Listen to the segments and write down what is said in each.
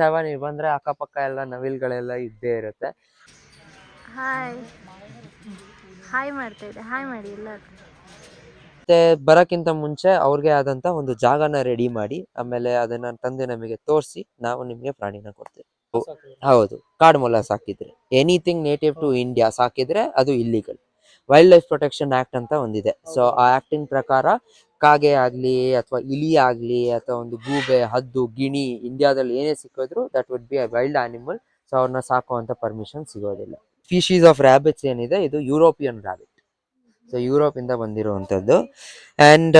ಜಾವ ನೀವು ಬಂದ್ರೆ ಅಕ್ಕಪಕ್ಕ ಎಲ್ಲ ನವಿಲ್ಗಳೆಲ್ಲ ಇದ್ದೇ ಇರುತ್ತೆ. ಹಾಯ್ ಹಾಯ್ ಮಾಡ್ತಾ ಇದೆ ಹಾಯ್ ಮಾಡಿ ಮತ್ತೆ ಬರಕ್ಕಿಂತ ಮುಂಚೆ ಅವ್ರಿಗೆ ಆದಂತ ಒಂದು ಜಾಗನ ರೆಡಿ ಮಾಡಿ ಆಮೇಲೆ ಅದನ್ನ ತಂದೆ ನಮಗೆ ತೋರಿಸಿ ನಾವು ನಿಮ್ಗೆ ಪ್ರಾಣಿನ ಕೊಡ್ತೇವೆ. ಹೌದು ಕಾಡು ಮೊಲ ಸಾಕಿದ್ರೆ. ಎನಿಥಿಂಗ್ ನೇಟಿವ್ ಟು ಇಂಡಿಯಾ ಸಾಕಿದ್ರೆ ಅದು illegal wildlife protection act ಅಂತ ಒಂದಿದೆ. ಸೊ ಆ ಆಕ್ಟಿನ ಪ್ರಕಾರ ಕಾಗೆ ಆಗ್ಲಿ ಅಥವಾ ಇಲಿ ಆಗ್ಲಿ ಅಥವಾ ಒಂದು ಗೂಬೆ, ಹದ್ದು, ಗಿಣಿ ಇಂಡಿಯಾದಲ್ಲಿ ಏನೇ ಸಿಕ್ಕಿದ್ರು that would be a wild animal so ಅವ್ರನ್ನ ಸಾಕುವಂತ ಪರ್ಮಿಷನ್ ಸಿಗೋದಿಲ್ಲ. ಸ್ಪೀಶೀಸ್ ಆಫ್ ರ್ಯಾಬಿಟ್ಸ್ ಏನಿದೆ? ಇದು ಯುರೋಪಿಯನ್ ರ್ಯಾಬಿಟ್ ಸೊ ಯುರೋಪ್ ಇಂದ ಬಂದಿರುವಂತದ್ದು ಅಂಡ್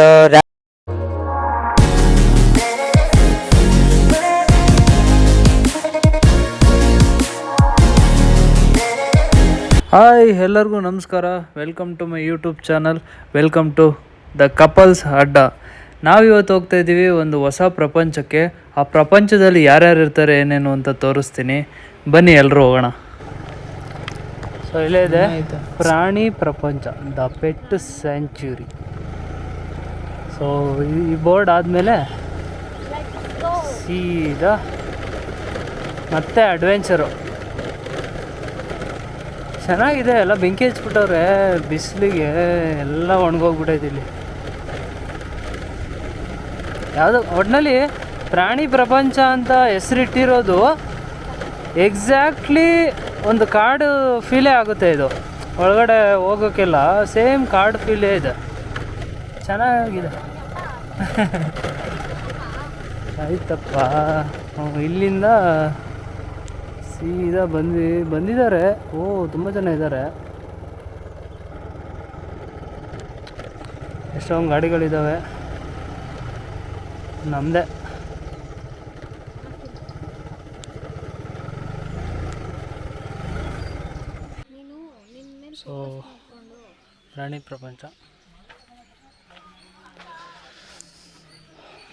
ಹಾಯ್ ಎಲ್ಲರಿಗೂ ನಮಸ್ಕಾರ. Welcome to my YouTube channel welcome to the couples ಅಡ್ಡ. ನಾವಿವತ್ತು ಹೋಗ್ತಾ ಇದ್ದೀವಿ ಒಂದು ಹೊಸ ಪ್ರಪಂಚಕ್ಕೆ. ಆ ಪ್ರಪಂಚದಲ್ಲಿ ಯಾರ್ಯಾರು ಇರ್ತಾರೆ ಏನೇನು ಅಂತ ತೋರಿಸ್ತೀನಿ. ಬನ್ನಿ ಎಲ್ಲರೂ ಹೋಗೋಣ. ಸೊ ಇಲ್ಲೇ ಇದೆ. ಪ್ರಾಣಿ ಪ್ರಪಂಚ ದ ಪೆಟ್ ಸ್ಯಾಂಚುರಿ. ಸೊ ಈ ಬೋರ್ಡ್ ಆದಮೇಲೆ ಸೀದಾ ಮತ್ತೆ ಅಡ್ವೆಂಚರು. ಚೆನ್ನಾಗಿದೆ ಎಲ್ಲ ಬೆಂಕಿ ಹಚ್ಬಿಟ್ಟವ್ರೆ ಬಿಸಿಲಿಗೆ ಎಲ್ಲ ಒಣಗೋಗ್ಬಿಟ್ಟೈತೆ ಇಲ್ಲಿ. ಯಾವುದು ಒಟ್ಟಿನಲ್ಲಿ ಪ್ರಾಣಿ ಪ್ರಪಂಚ ಅಂತ ಹೆಸರಿಟ್ಟಿರೋದು ಎಕ್ಸಾಕ್ಟ್ಲಿ ಒಂದು ಕಾಡು ಫೀಲೇ ಆಗುತ್ತೆ ಇದು. ಒಳಗಡೆ ಹೋಗೋಕ್ಕೆಲ್ಲ ಸೇಮ್ ಕಾಡು ಫೀಲೇ ಇದೆ. ಚೆನ್ನಾಗಿದೆ. ಆಯ್ತಪ್ಪ. ಇಲ್ಲಿಂದ ಸೀದಾ ಬಂದ್ವಿ ಬಂದಿದ್ದಾರೆ. ಓ, ತುಂಬ ಜನ ಇದ್ದಾರೆ. ಎಷ್ಟೊಂದು ಗಾಡಿಗಳಿದ್ದಾವೆ. ನಮ್ಮದೇ ಸೊ ಪ್ರಾಣಿ ಪ್ರಪಂಚ.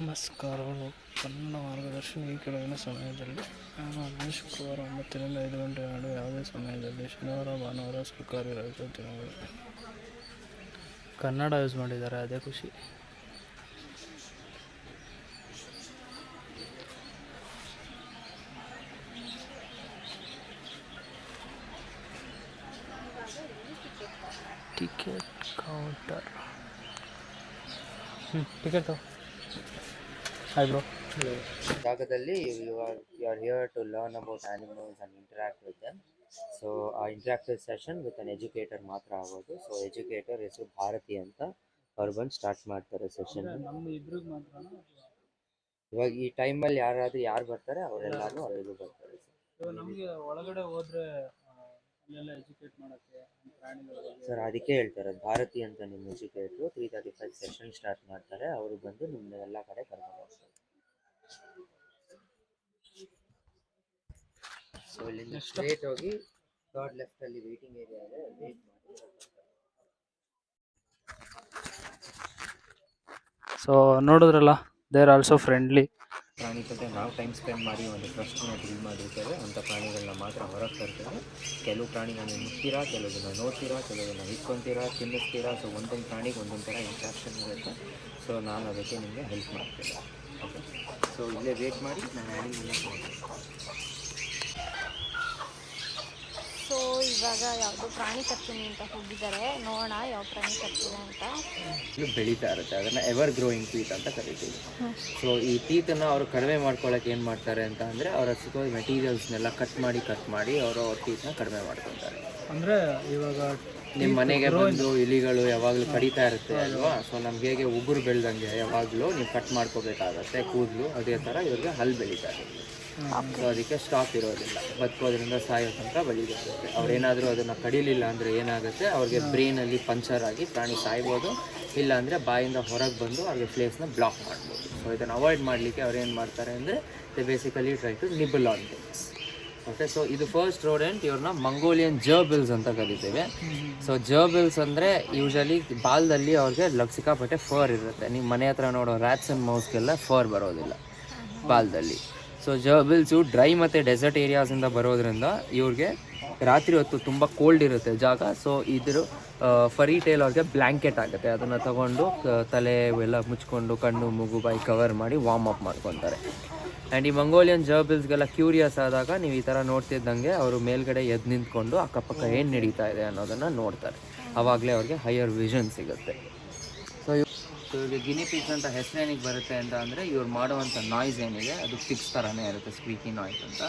ನಮಸ್ಕಾರಗಳು. ಕನ್ನಡ ಮಾರ್ಗದರ್ಶನ ಈ ಕೆಳಗಿನ ಸಮಯದಲ್ಲಿ. ನಾನು ಶುಕ್ರವಾರ ಒಂಬತ್ತರಿಂದ ಐದು ಗಂಟೆ ನಾಡು ಯಾವುದೇ ಸಮಯದಲ್ಲಿ ಶನಿವಾರ ಭಾನುವಾರ ಸರ್ಕಾರಿ ರಜೆ ದಿನಗಳು ಕನ್ನಡ ಯೂಸ್ ಮಾಡಿದ್ದಾರೆ. ಅದೇ ಖುಷಿ. ಟಿಕೆಟ್ ಕೌಂಟರ್ ಹ್ಞೂ ಟಿಕೆಟ್ ಹಾಯ್ ಬ್ರೋ ಜಾಗದಲ್ಲಿ you are you are here to learn about animals and interact with them so uh interactive session with an educator ಮಾತ್ರ ಆಗೋದು ಸೊ ಎಜುಕೇಟರ್ ಹೆಸರು ಭಾರತಿ ಅಂತ ಅವ್ರು ಬಂದು ಸ್ಟಾರ್ಟ್ ಮಾಡ್ತಾರೆ ಸೆಷನ್ ನಮ್ಮ ಇಬ್ರಿಗೆ ಮಾತ್ರ ಇವಾಗ ಈ ಟೈಮಲ್ಲಿ ಯಾರಾದ್ರೂ ಯಾರು ಬರ್ತಾರೆ ಅವರೆಲ್ಲರೂ ಅಲ್ಲಿಗೂ ಬರ್ತಾರೆ. ಒಳಗಡೆ ಹೋದ್ರೆ ಅಲ್ಲೆಲ್ಲ ಎಜುಕೇಟ್ ಮಾಡೋಕ್ಕೆ ಸರ್, ಅದಕ್ಕೆ ಹೇಳ್ತಾರೆ. ಭಾರತಿ ಅಂತ ನಿಮ್ಮ ಎಜುಕೇಟ್ರು three thirty five session start ಮಾಡ್ತಾರೆ. ಅವರು ಬಂದು ನಿಮ್ಮ ಎಲ್ಲ ಕಡೆ ಕರ್ಕೊಂಡು ಹೋಗ್ತಾರೆ. ಸೊ ಇಲ್ಲಿಂದ ಸ್ಟ್ರೇಟ್ ಹೋಗಿ ಥರ್ಡ್ ಲೆಫ್ಟ್ ಅಲ್ಲಿ ವೇಟಿಂಗ್ ಏರಿಯಾ ಇದೆ ವೇಟ್ ಮಾಡಿ. ಸೊ ನೋಡಿದ್ರಲ್ಲ ದೇರ್ ಆಲ್ಸೋ ಫ್ರೆಂಡ್ಲಿ ಪ್ರಾಣಿ ಜೊತೆ ನಾವು ಟೈಮ್ ಸ್ಪೆಂಡ್ ಮಾಡಿ ಒಂದು ಟ್ರಸ್ಟನ್ನು ಬಿಲ್ಡ್ ಮಾಡಿರ್ತೇವೆ ಅಂಥ ಪ್ರಾಣಿಗಳನ್ನ ಮಾತ್ರ ಹೊರಗೆ ತರ್ತೇವೆ. ಕೆಲವು ಪ್ರಾಣಿಗಳನ್ನ ಮುಟ್ತೀರಾ ಕೆಲವನ್ನ ನೋಡ್ತೀರಾ ಕೆಲವನ್ನ ಇಟ್ಕೊತೀರಾ ತಿನ್ನಿಸ್ತೀರಾ ಸೊ ಒಂದೊಂದು ಪ್ರಾಣಿಗೆ ಒಂದೊಂದು ಥರ ಇಂಟ್ರಾಕ್ಷನ್ ಇರುತ್ತೆ. ಸೊ ನಾನು ಅದಕ್ಕೆ ನಿಮಗೆ ಹೆಲ್ಪ್ ಮಾಡ್ತೇನೆ. ಓಕೆ ಸೊ ಇಲ್ಲೇ ವೇಟ್ ಮಾಡಿ, ನಾನು ಆ್ಯನಿಮಲ್ನ ಸೊ ಇವಾಗ ಯಾವುದೋ ಪ್ರಾಣಿ ತರ್ತೀನಿ ಅಂತ ಹೋಗಿದ್ದಾರೆ. ನೋಡೋಣ ಯಾವ ಪ್ರಾಣಿ ತರ್ತೀನಿ ಅಂತ. ಇದು ಬೆಳೀತಾ ಇರುತ್ತೆ. ಅದನ್ನು ಎವರ್ ಗ್ರೋಯಿಂಗ್ ಟೀತ್ ಅಂತ ಕರಿತೀವಿ. ಸೊ ಈ ಟೀತನ್ನು ಅವರು ಕಡಿಮೆ ಮಾಡ್ಕೊಳ್ಳೋಕೆ ಏನು ಮಾಡ್ತಾರೆ ಅಂತ ಅಂದರೆ ಅವರ ಸಿಗೋ ಮೆಟೀರಿಯಲ್ಸ್ನೆಲ್ಲ ಕಟ್ ಮಾಡಿ ಕಟ್ ಮಾಡಿ ಅವರು ಅವ್ರ ಟೀತ್ನ ಕಡಿಮೆ ಮಾಡ್ಕೊತಾರೆ ಅಂದರೆ ಇವಾಗ ನಿಮ್ಮ ಮನೆಗೆ ಬಂದು ಇಲಿಗಳು ಯಾವಾಗಲೂ ಕಡಿತಾ ಇರುತ್ತೆ ಅಲ್ವಾ? ಸೊ ನಮ್ಗೆ ಹೇಗೆ ಉಗುರು ಬೆಳ್ದಂಗೆ ಯಾವಾಗಲೂ ನೀವು ಕಟ್ ಮಾಡ್ಕೋಬೇಕಾಗತ್ತೆ ಕೂದಲು ಅದೇ ಥರ ಇವ್ರಿಗೆ ಹಲ್ಲು ಬೆಳೀತಾರೆ ಸೊ ಅದಕ್ಕೆ ಸ್ಟಾಪ್ ಇರೋದಿಲ್ಲ. ಬದುಕೋದ್ರಿಂದ ಸಾಯೋ ತನಕ ಬೆಳೀತಿರುತ್ತೆ ಅವ್ರೇನಾದರೂ ಅದನ್ನು ಕಡಿಲಿಲ್ಲ ಅಂದರೆ ಏನಾಗುತ್ತೆ? ಅವ್ರಿಗೆ ಬ್ರೈನಲ್ಲಿ ಪಂಚರ್ ಆಗಿ ಪ್ರಾಣಿ ಸಾಯ್ಬೋದು. ಇಲ್ಲ ಅಂದರೆ ಬಾಯಿಂದ ಹೊರಗೆ ಬಂದು ಅವ್ರಿಗೆ ಪ್ಲೇಸ್ನ ಬ್ಲಾಕ್ ಮಾಡ್ಬೋದು. ಸೊ ಇದನ್ನು ಅವಾಯ್ಡ್ ಮಾಡಲಿಕ್ಕೆ ಅವ್ರು ಏನು ಮಾಡ್ತಾರೆ ಅಂದರೆ they basically try to nibble on things okay so ಇದು ಫಸ್ಟ್ ರೋಡೆಂಟ್ ಇವ್ರನ್ನ ಮಂಗೋಲಿಯನ್ ಜರ್ಬಿಲ್ಸ್ ಅಂತ ಕರಿತೇವೆ. ಸೊ ಜರ್ಬಿಲ್ಸ್ ಅಂದರೆ ಯೂಶಲಿ ಬಾಲ್ದಲ್ಲಿ ಅವ್ರಿಗೆ ಲಕ್ಸಿಕಾಪಟ್ಟೆ ಫರ್ ಇರುತ್ತೆ. ನೀವು ಮನೆ ಹತ್ರ ನೋಡೋ ರ್ಯಾಟ್ಸ್ ಆ್ಯಂಡ್ ಮೌಸ್ಗೆಲ್ಲ ಫರ್ ಬರೋದಿಲ್ಲ ಬಾಲ್ದಲ್ಲಿ. ಸೊ ಜರ್ಬಿಲ್ಸು ಡ್ರೈ ಮತ್ತು ಡೆಸರ್ಟ್ ಏರಿಯಾಸಿಂದ ಬರೋದ್ರಿಂದ ಇವ್ರಿಗೆ ರಾತ್ರಿ ಹೊತ್ತು ತುಂಬ ಕೋಲ್ಡ್ ಇರುತ್ತೆ ಜಾಗ. ಸೊ ಇದ್ರ ಫರಿ ಟೇಲ್ ಅವ್ರಿಗೆ ಬ್ಲ್ಯಾಂಕೆಟ್ ಆಗುತ್ತೆ. ಅದನ್ನು ತಗೊಂಡು ತಲೆ ಎಲ್ಲ ಮುಚ್ಕೊಂಡು, ಕಣ್ಣು, ಮುಗು, ಬಾಯಿ ಕವರ್ ಮಾಡಿ ವಾರ್ಮ್ ಅಪ್ ಮಾಡ್ಕೊತಾರೆ. ಆ್ಯಂಡ್ ಈ ಮಂಗೋಲಿಯನ್ ಜರ್ಬಿಲ್ಸ್ಗೆಲ್ಲ ಕ್ಯೂರಿಯಸ್ ಆದಾಗ ನೀವು ಈ ಥರ ನೋಡ್ತಿದ್ದಂಗೆ ಅವರು ಮೇಲ್ಗಡೆ ಎದ್ದು ನಿಂತ್ಕೊಂಡು ಅಕ್ಕಪಕ್ಕ ಏನು ನಡೀತಾ ಇದೆ ಅನ್ನೋದನ್ನು ನೋಡ್ತಾರೆ. ಆವಾಗಲೇ ಅವ್ರಿಗೆ ಹೈಯರ್ ವಿಷನ್ ಸಿಗುತ್ತೆ. ಸೊ ಇವ್ರಿಗೆ ಗಿನಿ ಪಿಗ್ಸ್ ಅಂತ ಹೆಸರೇನಿಗೆ ಬರುತ್ತೆ ಅಂತ ಅಂದರೆ ಇವ್ರು ಮಾಡುವಂಥ ನಾಯ್ಸ್ ಏನಿದೆ, ಅದು ಪಿಕ್ಸ್ ಥರನೇ ಇರುತ್ತೆ ಸ್ಪೀಕಿ ನಾಯ್ಸ್ ಅಂತ.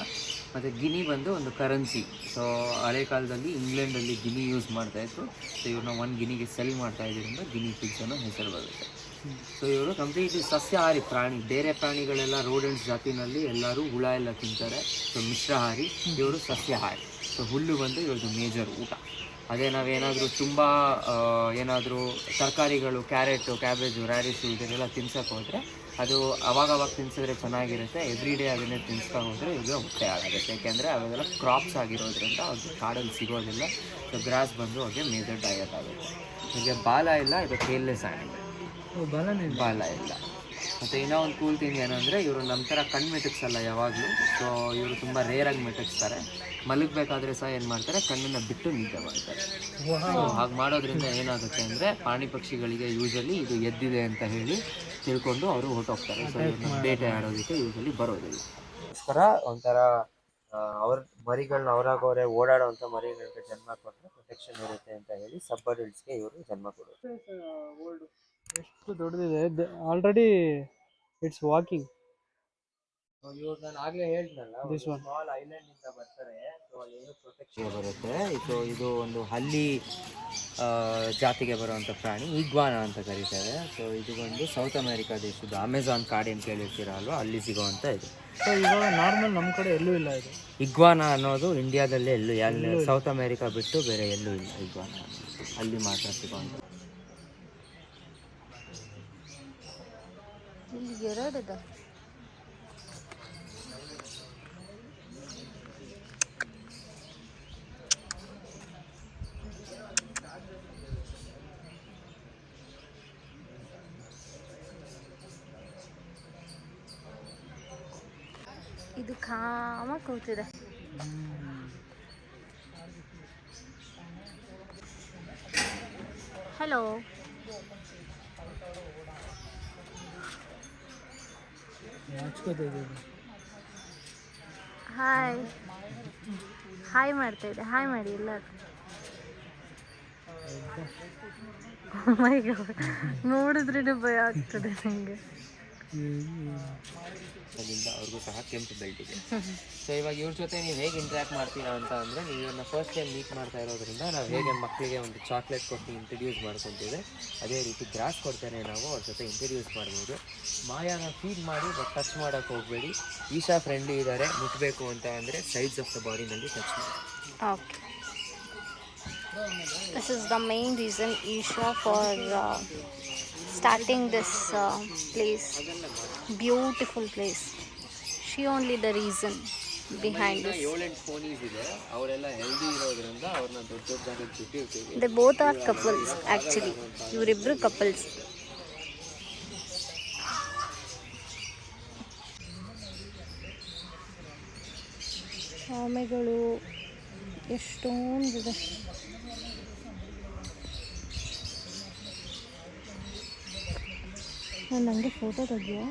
ಮತ್ತು ಗಿನಿ ಬಂದು ಒಂದು ಕರೆನ್ಸಿ ಸೊ ಹಳೆ ಕಾಲದಲ್ಲಿ ಇಂಗ್ಲೆಂಡಲ್ಲಿ ಗಿನಿ ಯೂಸ್ ಮಾಡ್ತಾಯಿದ್ರು ಸೊ ಇವ್ರನ್ನ ಒಂದು ಗಿನಿಗೆ ಸೆಲ್ ಮಾಡ್ತಾ ಇದ್ದರಿಂದ ಗಿನಿ ಪಿಗ್ಸ್ ಅನ್ನೋ ಹೆಸರು ಬರುತ್ತೆ. ಸೊ ಇವರು ಕಂಪ್ಲೀಟ್ಲಿ ಸಸ್ಯಾಹಾರಿ ಪ್ರಾಣಿ, ಬೇರೆ ಪ್ರಾಣಿಗಳೆಲ್ಲ ರೋಡೆಂಟ್ಸ್ ಜಾತಿನಲ್ಲಿ ಎಲ್ಲರೂ ಹುಳ ಎಲ್ಲ ತಿಂತಾರೆ. ಸೊ ಮಿಶ್ರಾಹಾರಿ, ಇವರು ಸಸ್ಯಾಹಾರಿ. ಸೊ ಹುಲ್ಲು ಬಂದು ಇವ್ರದ್ದು ಮೇಜರ್ ಊಟ. ಅದೇ ನಾವೇನಾದರೂ ತುಂಬ ಏನಾದರೂ ತರಕಾರಿಗಳು ಕ್ಯಾರೆಟು ಕ್ಯಾಬೇಜು ರ್ಯಾಡಿಸು ಇದನ್ನೆಲ್ಲ ತಿನ್ಸಕ್ಕೆ ಹೋದರೆ ಅದು ಅವಾಗವಾಗ ಅವಾಗ ತಿನ್ಸಿದ್ರೆ ಚೆನ್ನಾಗಿರುತ್ತೆ ಎವ್ರಿ ಡೇ ಅದನ್ನೇ ತಿನ್ಸ್ತಾ ಹೋದರೆ ಇದು ಹೊಟ್ಟೆ ಆಗುತ್ತೆ. ಯಾಕೆಂದರೆ ಅವೆಲ್ಲ ಕ್ರಾಪ್ಸ್ ಆಗಿರೋದ್ರಿಂದ ಅವ್ರಿಗೆ ಕಾಡಲ್ಲಿ ಸಿಗೋದಿಲ್ಲ. ಸೊ ಗ್ರಾಸ್ ಬಂದು ಅವ್ರಿಗೆ ಮೇಜರ್ ಡಯಟ್ ಆಗುತ್ತೆ. ಹೀಗೆ ಬಾಲ ಇಲ್ಲ ಇದು ಕೇರ್ಲೆಸ್ ಆಗಿದೆ ಬಾಲನೇ ಬಾಲ ಇಲ್ಲ. ಮತ್ತು ಇನ್ನೂ ಒಂದು ಕೂಲ್ ಥಿಂಗ್ ಏನಂದರೆ ಇವರು ನಮ್ಮ ಥರ ಕಣ್ಣು ಮೆಟಕ್ಸಲ್ಲ ಯಾವಾಗಲೂ. ಸೊ ಇವರು ತುಂಬ ರೇರಾಗಿ ಮೆಟಕ್ಸ್ತಾರೆ. ಮಲಗಬೇಕಾದ್ರೆ ಸಹ ಏನು ಮಾಡ್ತಾರೆ? ಕಣ್ಣನ್ನು ಬಿಟ್ಟು ನಿದ್ದೆ ಮಾಡ್ತಾರೆ. ಸೊ ಹಾಗೆ ಮಾಡೋದ್ರಿಂದ ಏನಾಗುತ್ತೆ ಅಂದರೆ ಪ್ರಾಣಿ ಪಕ್ಷಿಗಳಿಗೆ ಯೂಶಲಿ ಇದು ಎದ್ದಿದೆ ಅಂತ ಹೇಳಿ ತಿಳ್ಕೊಂಡು ಅವರು ಹೊರಟೋಗ್ತಾರೆ. ಸೊ ಇವ್ರನ್ನ ಬೇಟೆ ಆಡೋದಕ್ಕೆ ಯೂಶಲಿ ಬರೋದಿಲ್ಲ. ಅದಕ್ಕೋಸ್ಕರ ಒಂಥರ ಅವ್ರ ಮರಿಗಳನ್ನ ಅವರಾಗವರೇ ಓಡಾಡೋವಂಥ ಮರಿಗಳಿಗೆ ಜನ್ಮ ಕೊಟ್ಟರೆ ಪ್ರೊಟೆಕ್ಷನ್ ಇರುತ್ತೆ ಅಂತ ಹೇಳಿ ಸಬ್ಬರ್ಡ್ಸ್ಗೆ ಇವರು ಜನ್ಮ ಕೊಡೋದು. ಎಷ್ಟು ದೊಡ್ಡದಿದೆ. ಆಲ್ರೆಡಿ ಇಟ್ಸ್ ವಾಕಿಂಗ್ ಇವಾಗ ನಾನು ಆಗ್ಲೇ ಹೇಳ್ದಲ್ಲ This one. ಸ್ಮಾಲ್ ಐಲ್ಯಾಂಡ್ ಇಂದ ಬರ್ತಾರೆ. ಸೊ ಏನು ಪ್ರೊಟೆಕ್ಷನ್ ಬರುತ್ತೆ. ಸೊ ಇದು ಒಂದು ಹಲ್ಲಿ ಜಾತಿಗೆ ಬರುವಂಥ ಪ್ರಾಣಿ ಇಗ್ವಾನ ಅಂತ ಕರೀತಾರೆ. ಸೊ ಇದು ಬಂದು ಸೌತ್ ಅಮೆರಿಕಾ ದೇಶದ ಅಮೆಝಾನ್ ಅಂತ ಕೇಳಿರ್ತೀರ ಅಲ್ವಾ? ಅಲ್ಲಿ ಸಿಗೋವಂಥ ಇದು. ಸೊ ಇವಾಗ ನಾರ್ಮಲ್ ನಮ್ಮ ಕಡೆ ಎಲ್ಲೂ ಇಲ್ಲ ಇದು. ಇಗ್ವಾನ ಅನ್ನೋದು ಇಂಡಿಯಾದಲ್ಲೇ ಎಲ್ಲೂ ಎಲ್ಲ ಸೌತ್ ಅಮೆರಿಕಾ ಬಿಟ್ಟು ಬೇರೆ ಎಲ್ಲೂ ಇಲ್ಲ ಇಗ್ವಾನ ಅಲ್ಲಿ ಮಾತ್ರ ಸಿಗೋವಂಥ ಇಲ್ಲಿ ಎರಡಿದೆ ಇದು ಕಾಮ ಕೂತಿದೆ. ಹಲೋ ಹಾಯ್ ಹಾಯ್ ಮಾಡ್ತಾ ಹಾಯ್ ಮಾಡಿ ಎಲ್ಲರೂ. ಮೈ ನೋಡಿದ್ರೇನೆ ಭಯ ಆಗ್ತದೆ ನನಗೆ ಅದರಿಂದ ಅವ್ರಿಗೂ ಸಹ ಕೆಂಪು ಇದೆ. ಸೊ ಇವಾಗ ಇವ್ರ ಜೊತೆ ನೀವು ಹೇಗೆ ಇಂಟ್ರ್ಯಾಕ್ಟ್ ಮಾಡ್ತೀರಾ ಅಂತ ಅಂದರೆ ನೀವು ಇವ್ರನ್ನ ಫಸ್ಟ್ ಟೈಮ್ ಮೀಟ್ ಮಾಡ್ತಾ ಇರೋದ್ರಿಂದ ನಾವು ಹೇಗೆ ಮಕ್ಕಳಿಗೆ ಒಂದು ಚಾಕ್ಲೇಟ್ ಕೊಟ್ಟು ಇಂಟ್ರಡ್ಯೂಸ್ ಮಾಡ್ಕೊತೀವಿ ಅದೇ ರೀತಿ ಗ್ರಾಸ್ ಕೊಡ್ತೇನೆ ನಾವು ಅವ್ರ ಜೊತೆ ಇಂಟ್ರಡ್ಯೂಸ್ ಮಾಡ್ಬೋದು. ಮಾಯಾನ ಫೀಡ್ ಮಾಡಿ ಬಟ್ ಟಚ್ ಮಾಡೋಕ್ಕೆ ಹೋಗಬೇಡಿ. ಈಶಾ ಫ್ರೆಂಡ್ಲಿ ಇದ್ದಾರೆ ಮುಟ್ಟಬೇಕು ಅಂತ ಅಂದರೆ ಸೈಡ್ಸ್ ಆಫ್ ದ ಬಾಡಿನಲ್ಲಿ ಟಚ್ ಮಾಡಿ. Okay This is the main reason Isha for uh, starting this uh, place. Beautiful place. She only the reason behind this. They both are couples actually. ಇವರಿಬ್ರು couples. ಆಮೆಗಳು ಎಷ್ಟೊಂದಿದೆ ನನಗೆ photo ತೆಗಿಯೋ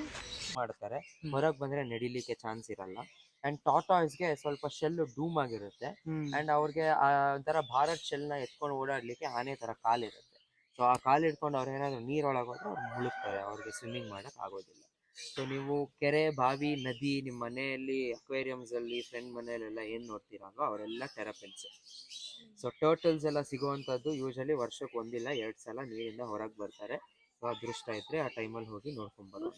ಮಾಡ್ತಾರೆ. ಹೊರಗೆ ಬಂದ್ರೆ ನಡಿಲಿಕ್ಕೆ chance ಇರಲ್ಲ. ಅಂಡ್ ಟಾಟಾಯ್ಸ್ಗೆ ಸ್ವಲ್ಪ ಶೆಲ್ ಡೂಮ್ ಆಗಿರುತ್ತೆ. ಅಂಡ್ ಅವ್ರಿಗೆ ಆ ಒಂಥರ ಭಾರತ್ ಶೆಲ್ನ ಎತ್ಕೊಂಡು ಓಡಾಡ್ಲಿಕ್ಕೆ ಆನೆ ಥರ ಕಾಲಿರುತ್ತೆ. ಸೊ ಆ ಕಾಲು ಹಿಡ್ಕೊಂಡು ಅವ್ರು ಏನಾದರೂ ನೀರೊಳಗೆ ಹೋದ್ರೆ ಅವ್ರು ಮುಳುಗ್ತಾರೆ. ಅವ್ರಿಗೆ ಸ್ವಿಮ್ಮಿಂಗ್ ಮಾಡಕ್ ಆಗೋದಿಲ್ಲ. ಸೊ ನೀವು ಕೆರೆ ಬಾವಿ ನದಿ ನಿಮ್ಮ ಮನೆಯಲ್ಲಿ ಅಕ್ವೇರಿಯಮ್ಸಲ್ಲಿ ಫ್ರೆಂಡ್ ಮನೆಯಲ್ಲೆಲ್ಲ ಏನು ನೋಡ್ತೀರಲ್ವ ಅವರೆಲ್ಲ ಟೆರಪೆನ್ಸ್ ಸೊ ಟರ್ಟಲ್ಸ್ ಎಲ್ಲ ಸಿಗುವಂಥದ್ದು ಯೂಶಲಿ ವರ್ಷಕ್ಕೆ ಒಂದಿಲ್ಲ ಎರಡು ಸಲ ನೀರಿಂದ ಹೊರಗೆ ಬರ್ತಾರೆ. ಅದೃಷ್ಟ ಇದ್ರೆ ಆ ಟೈಮಲ್ಲಿ ಹೋಗಿ ನೋಡ್ಕೊಂಬರೋದು.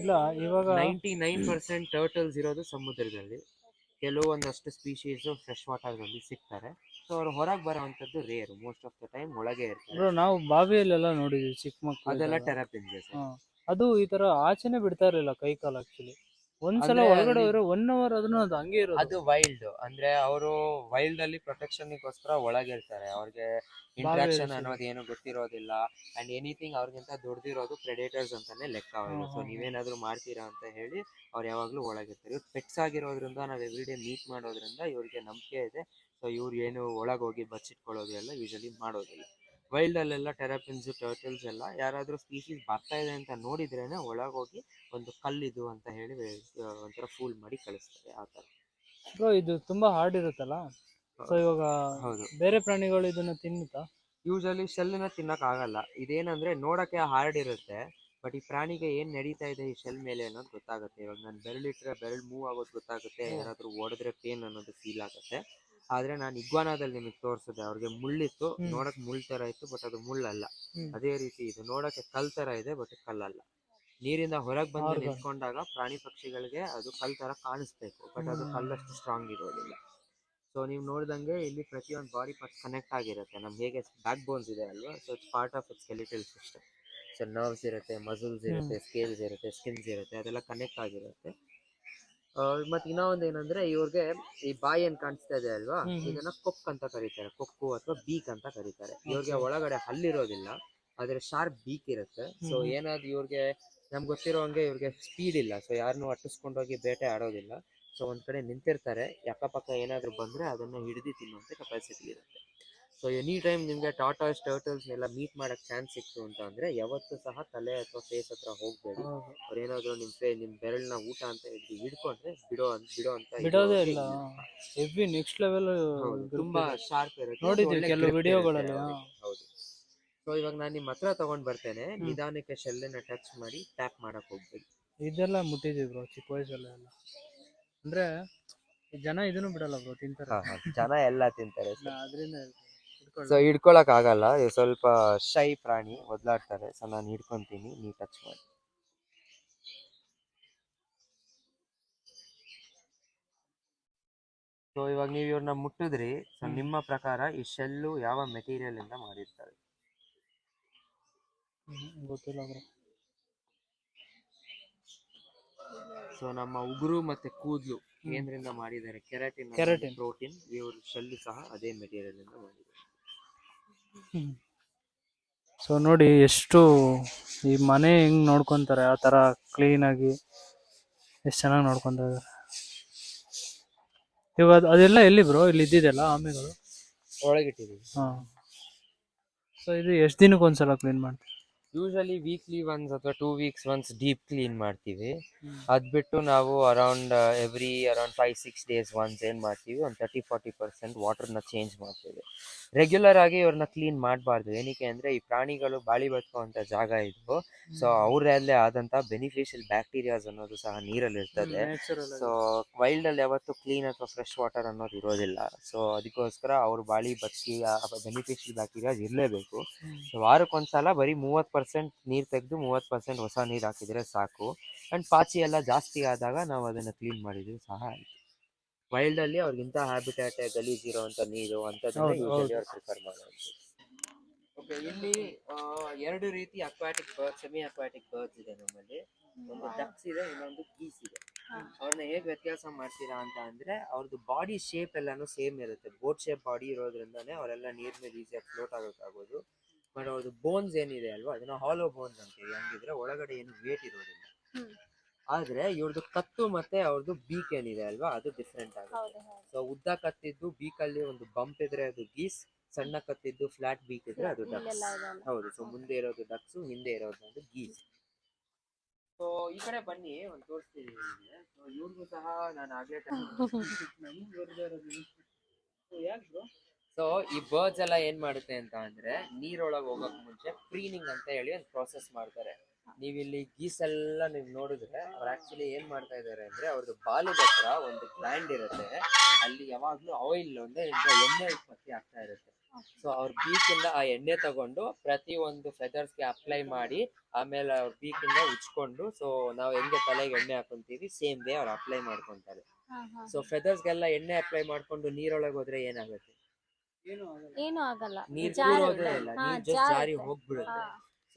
ಇಲ್ಲ ಇವಾಗ ನೈಂಟಿ ನೈನ್ ಪರ್ಸೆಂಟ್ ಟರ್ಟಲ್ಸ್ ಇರೋದು ಸಮುದ್ರದಲ್ಲಿ. ಕೆಲವೊಂದಷ್ಟು ಸ್ಪೀಶೀಸು ಫ್ರೆಶ್ ವಾಟರ್ನಲ್ಲಿ ಸಿಗ್ತಾರೆ. ಸೊ ಅವ್ರು ಹೊರಗೆ ಬರೋವಂಥದ್ದು rare most of the time ಒಳಗೆ ಇರ್ತಾರೆ. ಬ್ರೋ ನಾವು ಬಾವಿಯಲ್ಲೆಲ್ಲ ನೋಡಿದ್ವಿ ಚಿಕ್ಕ ಮಕ್ಕಳು ಅದೆಲ್ಲ ಟೆರಪಿನ್ ಅದು ಈ ತರ ಆಚೆನೆ ಬಿಡ್ತಾ ಇರಲಿಲ್ಲ ಕೈ ಕಾಲು ಆಕ್ಚುಲಿ ಒಂದ್ಸಲ ಅಂದ್ರೆ ಒಳಗಡೆ ಹೋದ್ರೆ ಒನ್ ಅವರ್ ಅದನ್ನ ಅದು ಹಂಗೆ ಇರೋದು. ಅದು ವೈಲ್ಡ್ ಅಂದ್ರೆ ಅವರು ವೈಲ್ಡ್ ಅಲ್ಲಿ ಪ್ರೊಟೆಕ್ಷನ್ ಗೋಸ್ಕರ ಒಳಗಿರ್ತಾರೆ ಅವ್ರಿಗೆ ಇಂಟ್ರಾಕ್ಷನ್. ಅನ್ನೋದು ಏನು ಗೊತ್ತಿರೋದಿಲ್ಲ. ಅಂಡ್ ಎನಿಥಿಂಗ್ ಅವ್ರಿಗಿಂತ ದೊಡ್ಡದಿರೋದು ಪ್ರೆಡೇಟರ್ಸ್ ಅಂತಾನೆ ಲೆಕ್ಕ ಅವರು. ಸೊ ನೀವೇನಾದ್ರೂ ಮಾಡ್ತೀರಾ ಅಂತ ಹೇಳಿ ಅವ್ರು ಯಾವಾಗ್ಲೂ ಒಳಗಿರ್ತಾರೆ ಇವ್ರು ಪೆಟ್ಸ್ ಆಗಿರೋದ್ರಿಂದ ನಾವು ಎವ್ರಿಡೇ ಮೀಟ್ ಮಾಡೋದ್ರಿಂದ ಇವ್ರಿಗೆ ನಂಬಿಕೆ ಇದೆ. ಸೊ ಇವ್ರು ಏನು ಒಳಗೋಗಿ ಹೋಗಿ ಬಚ್ಚಿಟ್ಕೊಳ್ಳೋದು ಎಲ್ಲ ಯೂಶಲಿ ಮಾಡೋದಿಲ್ಲ. ವೈಲ್ಡ್ ಅಲ್ಲೆಲ್ಲ ಟೆರಪಿನ್ಸ್ ಟರ್ಟಲ್ಸ್ ಎಲ್ಲ ಯಾರಾದರೂ ಸ್ಪೀಸೀಸ್ ಬರ್ತಾ ಇದೆ ಅಂತ ನೋಡಿದ್ರೇನೆ ಒಳಗೋಗಿ ಒಂದು ಕಲ್ಲಿದು ಅಂತ ಹೇಳಿ ಒಂಥರ ಫೂಲ್ ಮಾಡಿ ಕಳಿಸ್ತಾರೆ ಆ ಥರ. ಬ್ರೋ ಇದು ತುಂಬಾ ಹಾರ್ಡ್ ಇರುತ್ತಲ್ಲ? ಸೊ ಇವಾಗ ಹೌದು. ಬೇರೆ ಪ್ರಾಣಿಗಳು ಇದನ್ನ ತಿನ್ನುತ್ತಾ? ಯೂಶಲಿ ಶೆಲ್ನ ತಿನ್ನಕ್ ಆಗಲ್ಲ ಇದೇನಂದ್ರೆ ನೋಡಕ್ಕೆ ಹಾರ್ಡ್ ಇರುತ್ತೆ ಬಟ್ ಈ ಪ್ರಾಣಿಗೆ ಏನ್ ನಡೀತಾ ಇದೆ ಈ ಶೆಲ್ ಮೇಲೆ ಅನ್ನೋದು ಗೊತ್ತಾಗುತ್ತೆ. ಇವಾಗ ನಾನು ಬೆರಳಿಟ್ರೆ ಬೆರಳು ಮೂವ್ ಆಗೋದು ಗೊತ್ತಾಗುತ್ತೆ. ಯಾರಾದ್ರೂ ಹೊಡೆದ್ರೆ ಪೇನ್ ಅನ್ನೋದು ಫೀಲ್ ಆಗುತ್ತೆ. ಆದ್ರೆ ನಾನು ಇಗ್ವಾನಾದಲ್ಲಿ ನಿಮಗೆ ತೋರಿಸಿದೆ. ಅವ್ರಿಗೆ ಮುಳ್ಳಿತ್ತು. ನೋಡಕ್ ಮುಳ್ ತರ ಇತ್ತು ಬಟ್ ಅದು ಮುಳ್ಳಲ್ಲ. ಅದೇ ರೀತಿ ಇದು ನೋಡಕ್ಕೆ ಕಲ್ ತರ ಇದೆ ಬಟ್ ಕಲ್ಲಲ್ಲ. ನೀರಿಂದ ಹೊರಗೆ ಬಂದು. ನಿಂತ್ಕೊಂಡಾಗ ಪ್ರಾಣಿ ಪಕ್ಷಿಗಳಿಗೆ ಅದು ಕಲ್ ತರ ಕಾಣಿಸ್ಬೇಕು ಬಟ್ ಅದು. ಕಲ್ಲಷ್ಟು ಸ್ಟ್ರಾಂಗ್ ಇರೋದಿಲ್ಲ. ಸೊ ನೀವು ನೋಡಿದಂಗೆ ಇಲ್ಲಿ ಪ್ರತಿಯೊಂದು ಬಾಡಿ ಪಾರ್ಟ್ ಕನೆಕ್ಟ್ ಆಗಿರುತ್ತೆ. ನಮ್ ಹೇಗೆ ಬ್ಯಾಕ್ ಬೋನ್ಸ್ ಇದೆ ಅಲ್ವಾ? So it's part of its skeletal system so nerves ಇರುತ್ತೆ ಮಸಲ್ಸ್ ಇರುತ್ತೆ ಸ್ಕೇಲ್ಸ್ ಇರುತ್ತೆ ಸ್ಕಿನ್ಸ್ ಇರುತ್ತೆ ಅದೆಲ್ಲ ಕನೆಕ್ಟ್ ಆಗಿರುತ್ತೆ. ಮತ್ತೆ ಇನ್ನೂ ಒಂದು ಏನಂದ್ರೆ ಇವ್ರಿಗೆ ಈ ಬಾಯಿ ಏನ್ ಕಾಣಿಸ್ತಾ ಇದೆ ಅಲ್ವಾ. ಇದನ್ನ ಕೊಕ್ ಅಂತ ಕರೀತಾರೆ. ಕೊಕ್ಕು ಅಥವಾ ಬೀಕ್ ಅಂತ ಕರೀತಾರೆ. ಇವ್ರಿಗೆ ಒಳಗಡೆ ಹಲ್ಲಿರೋದಿಲ್ಲ. ಆದ್ರೆ ಶಾರ್ಪ್ ಬೀಕ್ ಇರುತ್ತೆ. ಸೊ. ಏನಾದ್ರು ಇವ್ರಿಗೆ ನಮ್ಗೆ ಗೊತ್ತಿರೋ ಹಂಗೆ ಇವ್ರಿಗೆ ಸ್ಪೀಡ್ ಇಲ್ಲ. ಸೊ ಯಾರನ್ನೂ ಅಟ್ಟಿಸ್ಕೊಂಡೋಗಿ ಬೇಟೆ ಆಡೋದಿಲ್ಲ. ಸೊ ಒಂದ್ ಕಡೆ ನಿಂತಿರ್ತಾರೆ. ಅಕ್ಕಪಕ್ಕ ಏನಾದ್ರು ಬಂದ್ರೆ ಅದನ್ನ ಹಿಡಿದು ತಿನ್ನುವಂತ ಕೆಪಾಸಿಟಿ ಇರುತ್ತೆ. ಸೊ ಎನಿ ಟೈಮ್ ನಿಮಗೆ ಟಾಟಾಸ್ ಟರ್ಟಲ್ಸ್ ಎಲ್ಲ ಮೀಟ್ ಮಾಡಕ್ ಚಾನ್ಸ್ ಸಿಕ್ತು ಅಂತ ಅಂದ್ರೆ ಯಾವತ್ತೂ ಸಹ ತಲೆ ಅಥವಾ ಫೇಸ್ ಹತ್ರ ಹೋಗ್ಬೇಡಿ. ಅವ್ರೇನಾದ್ರೂ ನಿಮ್ ಫೇ ನಿಮ್ ಬೆರಳನ್ನ ಊಟ ಅಂತ ಹಿಡ್ಕೊಂಡ್ರೆ ಬಿಡೋ ಅಂತ ಬಿಡೋ ಅಂತ ಬಿಡೋದೇ ಇಲ್ಲ. ಎವ್ರಿ ಹೆವಿ ನೆಕ್ಸ್ಟ್ ಲೆವೆಲ್ ತುಂಬಾ ಶಾರ್ಪ್ ಇರುತ್ತೆ. ನೋಡಿದ್ವಿ ಒಳ್ಳೆ ಕೆಲವು ವಿಡಿಯೋಗಳಲ್ಲಿ. ಹೌದು. ಸೊ ಇವಾಗ ನಾನು ನಿಮ್ಮ ಹತ್ರ ತಗೊಂಡ್ ಬರ್ತೇನೆ. ನಿಧಾನಕ್ಕೆ ಶೆಲ್ಲನ್ನ ಟಚ್ ಮಾಡಿ ಟ್ಯಾಪ್ ಮಾಡಕ್ ಹೋಗ್ಬೇಡಿ. ಇದೆಲ್ಲ ಮುಟ್ಟಿದ್ವಿ ಬ್ರೋ ಚಿಕ್ಕ ವಯಸ್ಸಲ್ಲ ಎಲ್ಲ. ಅಂದ್ರೆ ಜನ ಇದನ್ನು ಬಿಡಲ್ಲ ಬ್ರೋ ತಿಂತಾರೆ. ಜನ ಎಲ್ಲ ತಿಂತಾರೆ. ಅದರಿಂದ ಸೊ ಹಿಡ್ಕೊಳಕ್ ಆಗಲ್ಲ. ಇದು ಸ್ವಲ್ಪ ಶೈ ಪ್ರಾಣಿ ಒದ್ಲಾಡ್ತಾರೆ. ಸೊ ನಾನು ಹಿಡ್ಕೊಂತೀನಿ. ನೀ ಟಚ್ ಮಾಡಿ. ಸೊ ಇವಾಗ ನೀವು ಇವ್ರನ್ನ ಮುಟ್ಟಿದ್ರಿ. ಸೊ ನಿಮ್ಮ ಪ್ರಕಾರ ಈ ಶೆಲ್ಲು ಯಾವ ಮೆಟೀರಿಯಲ್ ಇಂದ ಮಾಡಿರ್ತಾರೆ? ಸೊ ನಮ್ಮ ಉಗುರು ಮತ್ತೆ ಕೂದಲು ಏನ್ರಿಂದ ಮಾಡಿದ್ದಾರೆ? Keratin keratin. ಪ್ರೋಟೀನ್ ಇವ್ರ ಶೆಲ್ಲು ಸಹ ಅದೇ ಮೆಟೀರಿಯಲ್ ಇಂದ ಮಾಡಿದ್ದಾರೆ. ಸೊ ನೋಡಿ ಎಷ್ಟು ಈ ಮನೆ ಹೆಂಗ್ ನೋಡ್ಕೊಂತಾರೆ ಆ ತರ ಕ್ಲೀನ್ ಆಗಿ ಎಷ್ಟು ಚೆನ್ನಾಗಿ ನೋಡ್ಕೊಂತ ಇದಾರೆ ಇವಾಗ ಅದ್- ಅದೆಲ್ಲ ಎಲ್ಲಿ ಬ್ರೋ ಇಲ್ಲಿ ಇದ್ದಿದೆಲ್ಲ ಆಮೆಗಳು? ಒಳಗಿಟ್ಟಿದ್ದೀವಿ ಹಾ. ಸೊ ಇದು ಎಷ್ಟು ದಿನಕ್ಕೆ ಒಂದ್ಸಲ ಕ್ಲೀನ್ ಮಾಡ್ತೀವಿ ಯೂಶಲಿ ವೀಕ್ಲಿ ಒನ್ಸ್ ಅಥವಾ two weeks once deep clean ಮಾಡ್ತೀವಿ. ಅದ್ಬಿಟ್ಟು ಅದ್ ಬಿಟ್ಟು ನಾವು around every around five six days once ಏನ್ ಮಾಡ್ತೀವಿ ಒಂದು ತರ್ಟಿ ಫಾರ್ಟಿ ಪರ್ಸೆಂಟ್ ವಾಟರ್ನ ಚೇಂಜ್ ಮಾಡ್ತೀವಿ. ರೆಗ್ಯುಲರ್ ಆಗಿ ಇವ್ರನ್ನ ಕ್ಲೀನ್ ಮಾಡಬಾರ್ದು. ಏನಕ್ಕೆ ಅಂದ್ರೆ ಈ ಪ್ರಾಣಿಗಳು ಬಾಳಿ ಬದುಕುವಂತ ಜಾಗ ಇದು. ಸೊ ಅವರಲ್ಲೇ ಆದಂತ ಬೆನಿಫಿಷಿಯಲ್ ಬ್ಯಾಕ್ಟೀರಿಯಾಸ್ ಅನ್ನೋದು ಸಹ ನೀರಲ್ಲಿ ಇರ್ತದೆ. ಸೊ ವೈಲ್ಡ್ ಅಲ್ಲಿ ಯಾವತ್ತು ಕ್ಲೀನ್ ಅಥವಾ ಫ್ರೆಶ್ ವಾಟರ್ ಅನ್ನೋದು ಇರೋದಿಲ್ಲ. ಸೊ ಅದಕ್ಕೋಸ್ಕರ ಅವ್ರು ಬಾಳಿ ಬದುಕಿ ಬೆನಿಫಿಷಿಯಲ್ ಬ್ಯಾಕ್ಟೀರಿಯಾಸ್ ಇರಲೇಬೇಕು. ಸೊ ವಾರಕ್ಕೊಂದ್ಸಲ ಬರೀ ಮೂವತ್ತು ಪರ್ಸೆಂಟ್ ನೀರು ತೆಗೆದು ಮೂವತ್ತು ಪರ್ಸೆಂಟ್ ಹೊಸ ನೀರು ಹಾಕಿದ್ರೆ ಸಾಕು. ಅಂಡ್ ಪಾಚಿ ಎಲ್ಲ ಜಾಸ್ತಿ ಆದಾಗ ನಾವು ಅದನ್ನ ಕ್ಲೀನ್ ಮಾಡಿದ್ರು ಸಹ ಆಯ್ತು. ವೈಲ್ಡ್ ಅಲ್ಲಿ ಅವ್ರಿಗಿಂತ ಹ್ಯಾಬಿಟ್ಯಾಟ್ ಗಲೀಜ್ ಇರುವಂತ ನೀರು ಅಂತ ಹೌದು, ಯೂಶಲಿ ಹೌದು. ಅವ್ರು ಪ್ರಿಫರ್ ಮಾಡೋದು. ಓಕೆ ಇಲ್ಲಿ ಆ, ಎರಡು ರೀತಿ aquatic bird semi aquatic birds ಇದೆ ನಮ್ಮಲ್ಲಿ. ಒಂದು ಡಕ್ಸ್ ಇದೆ ಇನ್ನೊಂದು ಗೀಸ್ ಇದೆ. ಅವ್ರನ್ನ ಹೇಗ್ ವ್ಯತ್ಯಾಸ ಮಾಡ್ತೀರಾ ಅಂತ ಅಂದ್ರೆ ಅವ್ರದ್ದು ಬಾಡಿ ಶೇಪ್ ಎಲ್ಲಾನು ಸೇಮ್ ಇರುತ್ತೆ. ಬೋಟ್ ಶೇಪ್ ಬಾಡಿ ಇರೋದ್ರಿಂದಾನೇ ಅವರೆಲ್ಲ ನೀರ್ ಮೇಲೆ ಈಸಿಯಾಗಿ ಫ್ಲೋಟ್ ಆಗೋಕ್ಕಾಗೋದು. ಬಟ್ ಅವ್ರದ್ದು ಬೋನ್ಸ್ ಏನಿದೆ ಅಲ್ವಾ? ಅದನ್ನ ಹಾಲೋ ಬೋನ್ಸ್ ಅಂತೀವಿ. ಹಂಗಿದ್ರೆ ಒಳಗಡೆ ಏನು ವೇಟ್ ಇರೋದಿಲ್ಲ. ಆದ್ರೆ ಇವ್ರದ್ದು ಕತ್ತು ಮತ್ತೆ ಅವ್ರದ್ದು ಬೀಕ್ ಏನಿದೆ ಅಲ್ವಾ? ಅದು ಡಿಫ್ರೆಂಟ್ ಆಗುತ್ತೆ. ಸೊ ಉದ್ದ ಕತ್ತಿದ್ದು ಬೀಕಲ್ಲಿ ಒಂದು ಬಂಪ್ ಇದ್ರೆ ಅದು ಗೀಸ್ ಸಣ್ಣ ಕತ್ತಿದ್ದು ಫ್ಲಾಟ್ ಬೀಕ್ ಇದ್ರೆ ಅದು ಡಕ್ಸ್ ಹೌದು ಸೊ ಮುಂದೆ ಇರೋದು ಡಕ್ಸ್ ಹಿಂದೆ ಇರೋದು ಒಂದು ಗೀಸ್ ಸೊ ಈ ಕಡೆ ಬನ್ನಿ ಒಂದು ತೋರಿಸ್ತೀನಿ ಸೊ ಇವ್ರಿಗೂ ಸಹ ನಾನು ಆಗ್ಲೇ ಸೊ ಈ ಬರ್ಡ್ಸ್ ಎಲ್ಲ ಏನ್ ಮಾಡುತ್ತೆ ಅಂತ ಅಂದ್ರೆ ನೀರೊಳಗೆ ಹೋಗಕ್ ಮುಂಚೆ ಪ್ರೀನಿಂಗ್ ಅಂತ ಹೇಳಿ ಒಂದು ಪ್ರಾಸೆಸ್ ಮಾಡ್ತಾರೆ. ನೀವಿಲ್ಲಿ ಗೀಸ್ ಎಲ್ಲ ನೀವು ನೋಡಿದ್ರೆ ಅವ್ರು ಆಕ್ಚುಲಿ ಏನ್ ಮಾಡ್ತಾ ಇದಾರೆ ಅಂದ್ರೆ ಅವ್ರದ್ದು ಬಾಲದ ಹತ್ರ ಒಂದು ಗ್ಲ್ಯಾಂಡ್ ಇರುತ್ತೆ. ಅಲ್ಲಿ ಯಾವಾಗ್ಲೂ ಆಯಿಲ್ ಅಂದ್ರೆ ಇಂದ ಎಣ್ಣೆ ಉತ್ಪತ್ತಿ ಆಗ್ತಾ ಇರುತ್ತೆ. ಸೊ ಅವ್ರ ಬೀಕಿಂದ ಆ ಎಣ್ಣೆ ತಗೊಂಡು ಪ್ರತಿ ಒಂದು ಫೆದರ್ಸ್ಗೆ ಅಪ್ಲೈ ಮಾಡಿ ಆಮೇಲೆ ಅವ್ರ ಬೀಕಿಂದ ಉಚ್ಕೊಂಡು ಸೊ ನಾವು ಹೆಂಗೆ ತಲೆಗೆ ಎಣ್ಣೆ ಹಾಕೊಂತೀವಿ ಸೇಮ್ ವೇ ಅವ್ರು ಅಪ್ಲೈ ಮಾಡ್ಕೊಂತಾರೆ. ಸೊ ಫೆದರ್ಸ್ ಗೆಲ್ಲ ಫೆದರ್ಸ್ಗೆಲ್ಲ ಎಣ್ಣೆ ಅಪ್ಲೈ ಮಾಡ್ಕೊಂಡು ನೀರೊಳಗೆ ಹೋದ್ರೆ ಏನಾಗುತ್ತೆ? ಏನು ಆಗಲ್ಲ. ನೀರ್ ಜಾರು- ಇಲ್ಲ ನೀರ್ ಜಸ್ಟ್ ಜಾರಿ ಜಾರುತ್ತೆ. ಹೋಗ್ಬಿಡುತ್ತೆ.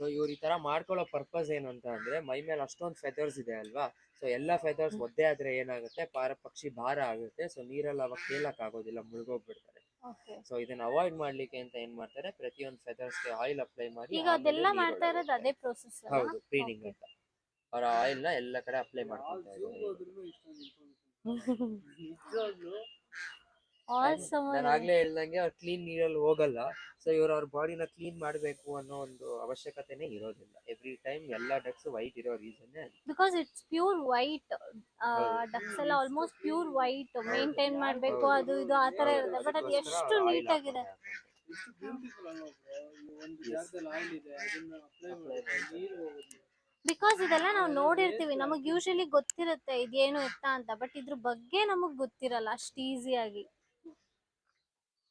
ಸೊ ಇವ್ರು ಈ ತರ ಮಾಡ್ಕೊಳ್ಳೋ ಪರ್ಪಸ್ ಏನು ಅಂತ ಅಂದ್ರೆ ಮೈ ಮೇಲೆ ಅಷ್ಟೊಂದು ಫೆದರ್ಸ್ ಇದೆ ಅಲ್ವಾ? ಸೊ ಎಲ್ಲ ಫೆದರ್ಸ್ ಒದ್ದೆ ಆದ್ರೆ ಏನಾಗುತ್ತೆ? ಪಾರ ಪಕ್ಷಿ ಭಾರ ಆಗುತ್ತೆ. ಸೊ ನೀರಲ್ಲಿ ಅವಾಗ ಕೇಳಕ್ ಆಗೋದಿಲ್ಲ ಮುಳುಗೋಗ್ಬಿಡ್ತಾರೆ. ಸೊ ಇದನ್ನ ಅವಾಯ್ಡ್ ಮಾಡ್ಲಿಕ್ಕೆ ಅಂತ ಏನ್ ಮಾಡ್ತಾರೆ? ಪ್ರತಿಯೊಂದು ಫೆದರ್ಸ್ಗೆ ಆಯಿಲ್ ಅಪ್ಲೈ ಮಾಡಿ ಈಗ ಆಮೇಲೆ ಅದೆಲ್ಲ ಮಾಡ್ತಾ ಇರೋದು ಅದೇ ಪ್ರೊಸೆಸ್ ಹೌದು ಕ್ಲೀನಿಂಗ್ ಅಂತ. ಅವರ ಆಯಿಲ್ನ ಎಲ್ಲ ಕಡೆ ಅಪ್ಲೈ ಮಾಡ್ಕೊಂತ ನಾನು ಆಗ್ಲೇ ಹೇಳ್ದಂಗೆ ಅವ್ರು ಕ್ಲೀನ್ ನೀರಲ್ಲಿ ಹೋಗಲ್ಲ. ಸೊ ಇವ್ರು ಅವ್ರ ಬಾಡಿನ ಕ್ಲೀನ್ ಮಾಡಬೇಕು ಅನ್ನೋ ಒಂದು ಅವಶ್ಯಕತೆನೇ ಇರೋದಿಲ್ಲ. ಎವ್ರಿ ಟೈಮ್ ಎಲ್ಲಾ ಡಕ್ಸ್ ವೈಟ್ ಇರೋ reason because it's pure white ducks ಎಲ್ಲ ಆಲ್ಮೋಸ್ಟ್ ಪ್ಯೂರ್ ವೈಟ್ ಮೇಂಟೈನ್ ಮಾಡಬೇಕು ಅದು ಇದು ಆ ತರ ಇರುತ್ತೆ. ಬಟ್ ಅದು ಎಷ್ಟು ನೀಟಾಗಿದೆ ಬಿಕಾಸ್ ಇದೆಲ್ಲ ನಾವು ನೋಡಿರ್ತೀವಿ. ನಮಗೆ ಯೂಶಲಿ ಗೊತ್ತಿರುತ್ತೆ ಇದೇನು ಎತ್ತ ಅಂತ. ಬಟ್ ಇದ್ರ ಬಗ್ಗೆ ನಮಗೆ ಗೊತ್ತಿರಲ್ಲ ಅಷ್ಟು ಈಸಿಯಾಗಿ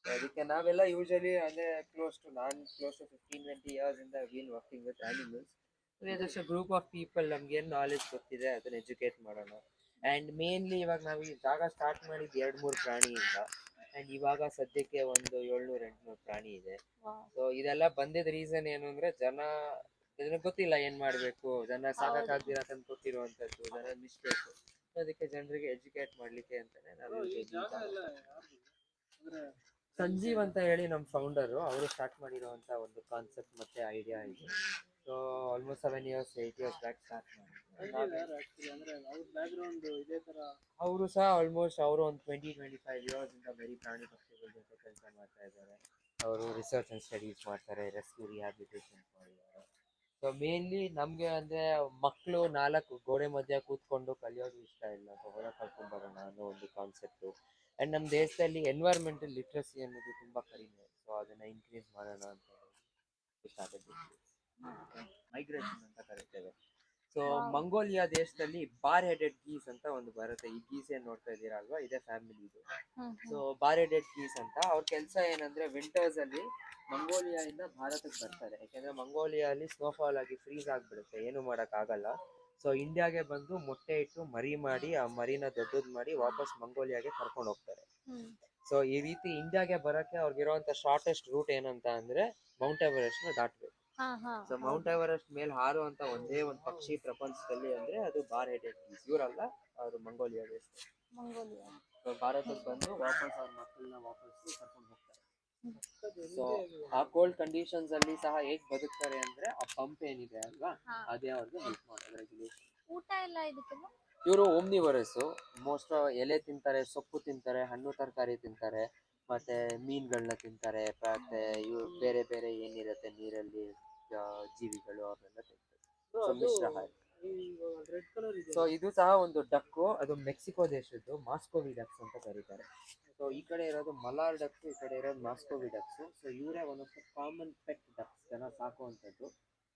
ಅದಕ್ಕೆ ನಾವೆಲ್ಲ ಯೂಶಲಿ ಅಂದ್ರೆ close to non close to fifteen twenty years ಇಂದ been working with animals just group of people ನಮ್ಗೆ ಏನು ನಾಲೆಜ್ ಗೊತ್ತಿದೆ ಅದನ್ನ ಎಜುಕೇಟ್ ಮಾಡೋಣ. ಅಂಡ್ ಮೇನ್ಲಿ ಇವಾಗ ನಾವು ಈ ಜಾಗ ಸ್ಟಾರ್ಟ್ ಮಾಡಿದ್ದು ಎರಡು ಮೂರು ಪ್ರಾಣಿಯಿಂದ. ಅಂಡ್ ಇವಾಗ ಸದ್ಯಕ್ಕೆ ಒಂದು ಏಳ್ನೂರು ಎಂಟ್ನೂರು ಪ್ರಾಣಿ ಇದೆ. ಸೊ ಇದೆಲ್ಲ ಬಂದಿದ್ದ ರೀಸನ್ ಏನು ಅಂದ್ರೆ ಜನ ಜನಕ್ಕೆ ಗೊತ್ತಿಲ್ಲ ಏನ್ ಮಾಡ್ಬೇಕು ಜನ ಸಾಕಾಗ್ದಿರ ತಂದು ಕೊಟ್ಟಿರುವಂತದ್ದು ಜನ ಮಿಸ್ಟೇಕ್ ಅದಕ್ಕೆ ಜನರಿಗೆ ಎಜುಕೇಟ್ ಮಾಡ್ಲಿಕ್ಕೆ ಅಂತಾನೆ ನಾವು ಸಂಜೀವ್ ಅಂತ ಹೇಳಿ ನಮ್ಮ ಫೌಂಡರು ಅವರು ಸ್ಟಾರ್ಟ್ ಮಾಡಿರುವಂತ ಒಂದು ಕಾನ್ಸೆಪ್ಟ್ ಮತ್ತೆ ಐಡಿಯಾ ಇದೆ. So almost seven years eight years back start idea ಮಾಡಿ ಯಾರು actually? ಅಂದ್ರೆ ಅವ್ರ ಬ್ಯಾಕ್ಗ್ರೌಂಡ್ ಇದೇ ತರ. ಅವರು ಸಹ ಆಲ್ಮೋಸ್ಟ್ ಅವರು ಒಂದು ಟ್ವೆಂಟಿ ಟ್ವೆಂಟಿ ಫೈವ್ ಇಯರ್ಸ್ ಇಂದ ಬರೀ ಪ್ರಾಣಿ ಪಕ್ಷಿಗಳ ಜೊತೆ ಕೆಲಸ ಮಾಡ್ತಾ ಇದ್ದಾರೆ. ಅವರು ರಿಸರ್ಚ್ ಅಂಡ್ ಸ್ಟಡೀಸ್ ಮಾಡ್ತಾರೆ ರೆಸ್ಕ್ಯೂ ರಿಹ್ಯಾಬಿಲಿಟೇಷನ್ ಮಾಡಿದ್ದಾರೆ. ಸೊ ಮೇನ್ಲಿ ನಮಗೆ ಅಂದ್ರೆ ಮಕ್ಕಳು ನಾಲ್ಕು ಗೋಡೆ ಮಧ್ಯೆ ಕೂತ್ಕೊಂಡು ಕಲಿಯೋದು ಇಷ್ಟ ಇಲ್ಲ. ಸೊ ಹೊರ ಕರ್ಕೊಂಡ್ ಬರೋಣ ಅನ್ನೋ ಒಂದು ಕಾನ್ಸೆಪ್ಟು ಆ್ಯಂಡ್ ನಮ್ಮ ದೇಶದಲ್ಲಿ ಎನ್ವೈರ್ಮೆಂಟಲ್ ಲಿಟ್ರಸಿ ಅನ್ನೋದು ತುಂಬ ಕಡಿಮೆ. ಸೊ ಅದನ್ನ ಇನ್ಕ್ರೀಸ್ ಮಾಡೋಣ ಅಂತ ಮೈಗ್ರೇಷನ್ ಅಂತ ಕರಿತೇವೆ ಸೊ ಮಂಗೋಲಿಯಾ ದೇಶದಲ್ಲಿ ಬಾರ್ ಹೆಡೆಡ್ ಗೀಸ್ ಅಂತ ಒಂದು ಬರುತ್ತೆ. ಈ ಗೀಸ್ ಏನ್ ನೋಡ್ತಾ ಇದ್ದೀರಾ ಅಲ್ವಾ? ಇದೇ ಫ್ಯಾಮಿಲಿ ಇದು. ಸೊ ಬಾರ್ ಹೆಡೆಡ್ ಗೀಸ್ ಅಂತ ಅವ್ರ ಕೆಲಸ ಏನಂದ್ರೆ ವಿಂಟರ್ಸ್ ಅಲ್ಲಿ ಮಂಗೋಲಿಯಾ ಇಂದ ಭಾರತಕ್ಕೆ ಬರ್ತಾರೆ. ಯಾಕಂದ್ರೆ ಮಂಗೋಲಿಯಾ ಅಲ್ಲಿ ಸ್ನೋಫಾಲ್ ಆಗಿ ಫ್ರೀಸ್ ಆಗ್ಬಿಡುತ್ತೆ. ಏನು ಮಾಡಕ್ ಆಗಲ್ಲ ಸೊ ಇಂಡಿಯಾಗೆ ಬಂದು ಮೊಟ್ಟೆ ಇಟ್ಟು ಮರಿ ಮಾಡಿ ಆ ಮರಿನ ದೊಡ್ಡದ್ ಮಾಡಿ ವಾಪಸ್ ಮಂಗೋಲಿಯಾಗೆ ಕರ್ಕೊಂಡು ಹೋಗ್ತಾರೆ. ಸೊ ಈ ರೀತಿ ಇಂಡಿಯಾಗೆ ಬರಕ್ಕೆ ಅವ್ರಿಗಿರುವಂತ ಶಾರ್ಟೆಸ್ಟ್ ರೂಟ್ ಏನಂತ ಅಂದ್ರೆ ಮೌಂಟ್ ಎವರೆಸ್ಟ್ನ ದಾಟ್ಬೇಕು. ಸೊ ಮೌಂಟ್ ಎವರೆಸ್ಟ್ ಮೇಲೆ ಹಾರುವಂತ ಒಂದೇ ಒಂದು ಪಕ್ಷಿ ಪ್ರಪಂಚದಲ್ಲಿ ಅಂದ್ರೆ ಅದು ಬಾರ್ ಹೆಡೆಡ್ ಇವರಲ್ಲ ಅವರು ಮಂಗೋಲಿಯಾ ದೇಶ ಮಂಗೋಲಿಯಾ? ಸೊ ಭಾರತಕ್ಕೆ ಬಂದು ವಾಪಸ್ ಅವ್ರ ಮಕ್ಕಳನ್ನ ವಾಪಸ್ ಕರ್ಕೊಂಡು ಹೋಗ್ತಾರೆ. ಸೊ ಆ ಕೋಲ್ಡ್ ಕಂಡೀಷನ್ಸ್ ಅಲ್ಲಿ ಸಹ ಹೇಗ್ ಬದುಕ್ತಾರೆ ಅಂದ್ರೆ ಆ ಪಂಪ್ ಏನಿದೆ ಅಲ್ವಾ? ಅದೇ ಅವ್ರಿಗೆ ಹೆಲ್ಪ್ ಮಾಡೋದು ರೆಗ್ಯುಲೇಷನ್ ಊಟ ಎಲ್ಲ ಇದಕ್ಕೆ ಇವರು ಓಮ್ನಿವರಸ್ಸು ಮೋಸ್ಟ್ ಎಲೆ ತಿಂತಾರೆ ಸೊಪ್ಪು ತಿಂತಾರೆ ಹಣ್ಣು ತರಕಾರಿ ತಿಂತಾರೆ ಮತ್ತೆ ಮೀನುಗಳನ್ನ ತಿಂತಾರೆ ಮತ್ತೆ ಇವ್ರು ಬೇರೆ ಬೇರೆ ಏನಿರುತ್ತೆ ನೀರಲ್ಲಿ ಜೀವಿಗಳು ಅವನ್ನೆಲ್ಲ ತಿಂತಾರೆ. ಸೊ ಮಿಶ್ರಾಹಾರಿ ರೆಡ್ ಕಲರ್ ಇದೆ ಸೊ ಇದು ಸಹ ಒಂದು ಡಕ್ಕು ಅದು ಮೆಕ್ಸಿಕೋ ದೇಶದ್ದು ಮಾಸ್ಕೋವಿ ಡಕ್ಸ್ ಅಂತ ಕರೀತಾರೆ. ಸೊ ಈ ಕಡೆ ಇರೋದು ಮಲಾರ್ ಡಕ್ಸ್ ಈ ಕಡೆ ಇರೋದು ಮಾಸ್ಕೋವಿ ಡಕ್ಸ್ ಸೊ ಇವರೇ one of the common pet ducks ಜನ ಸಾಕುವಂಥದ್ದು.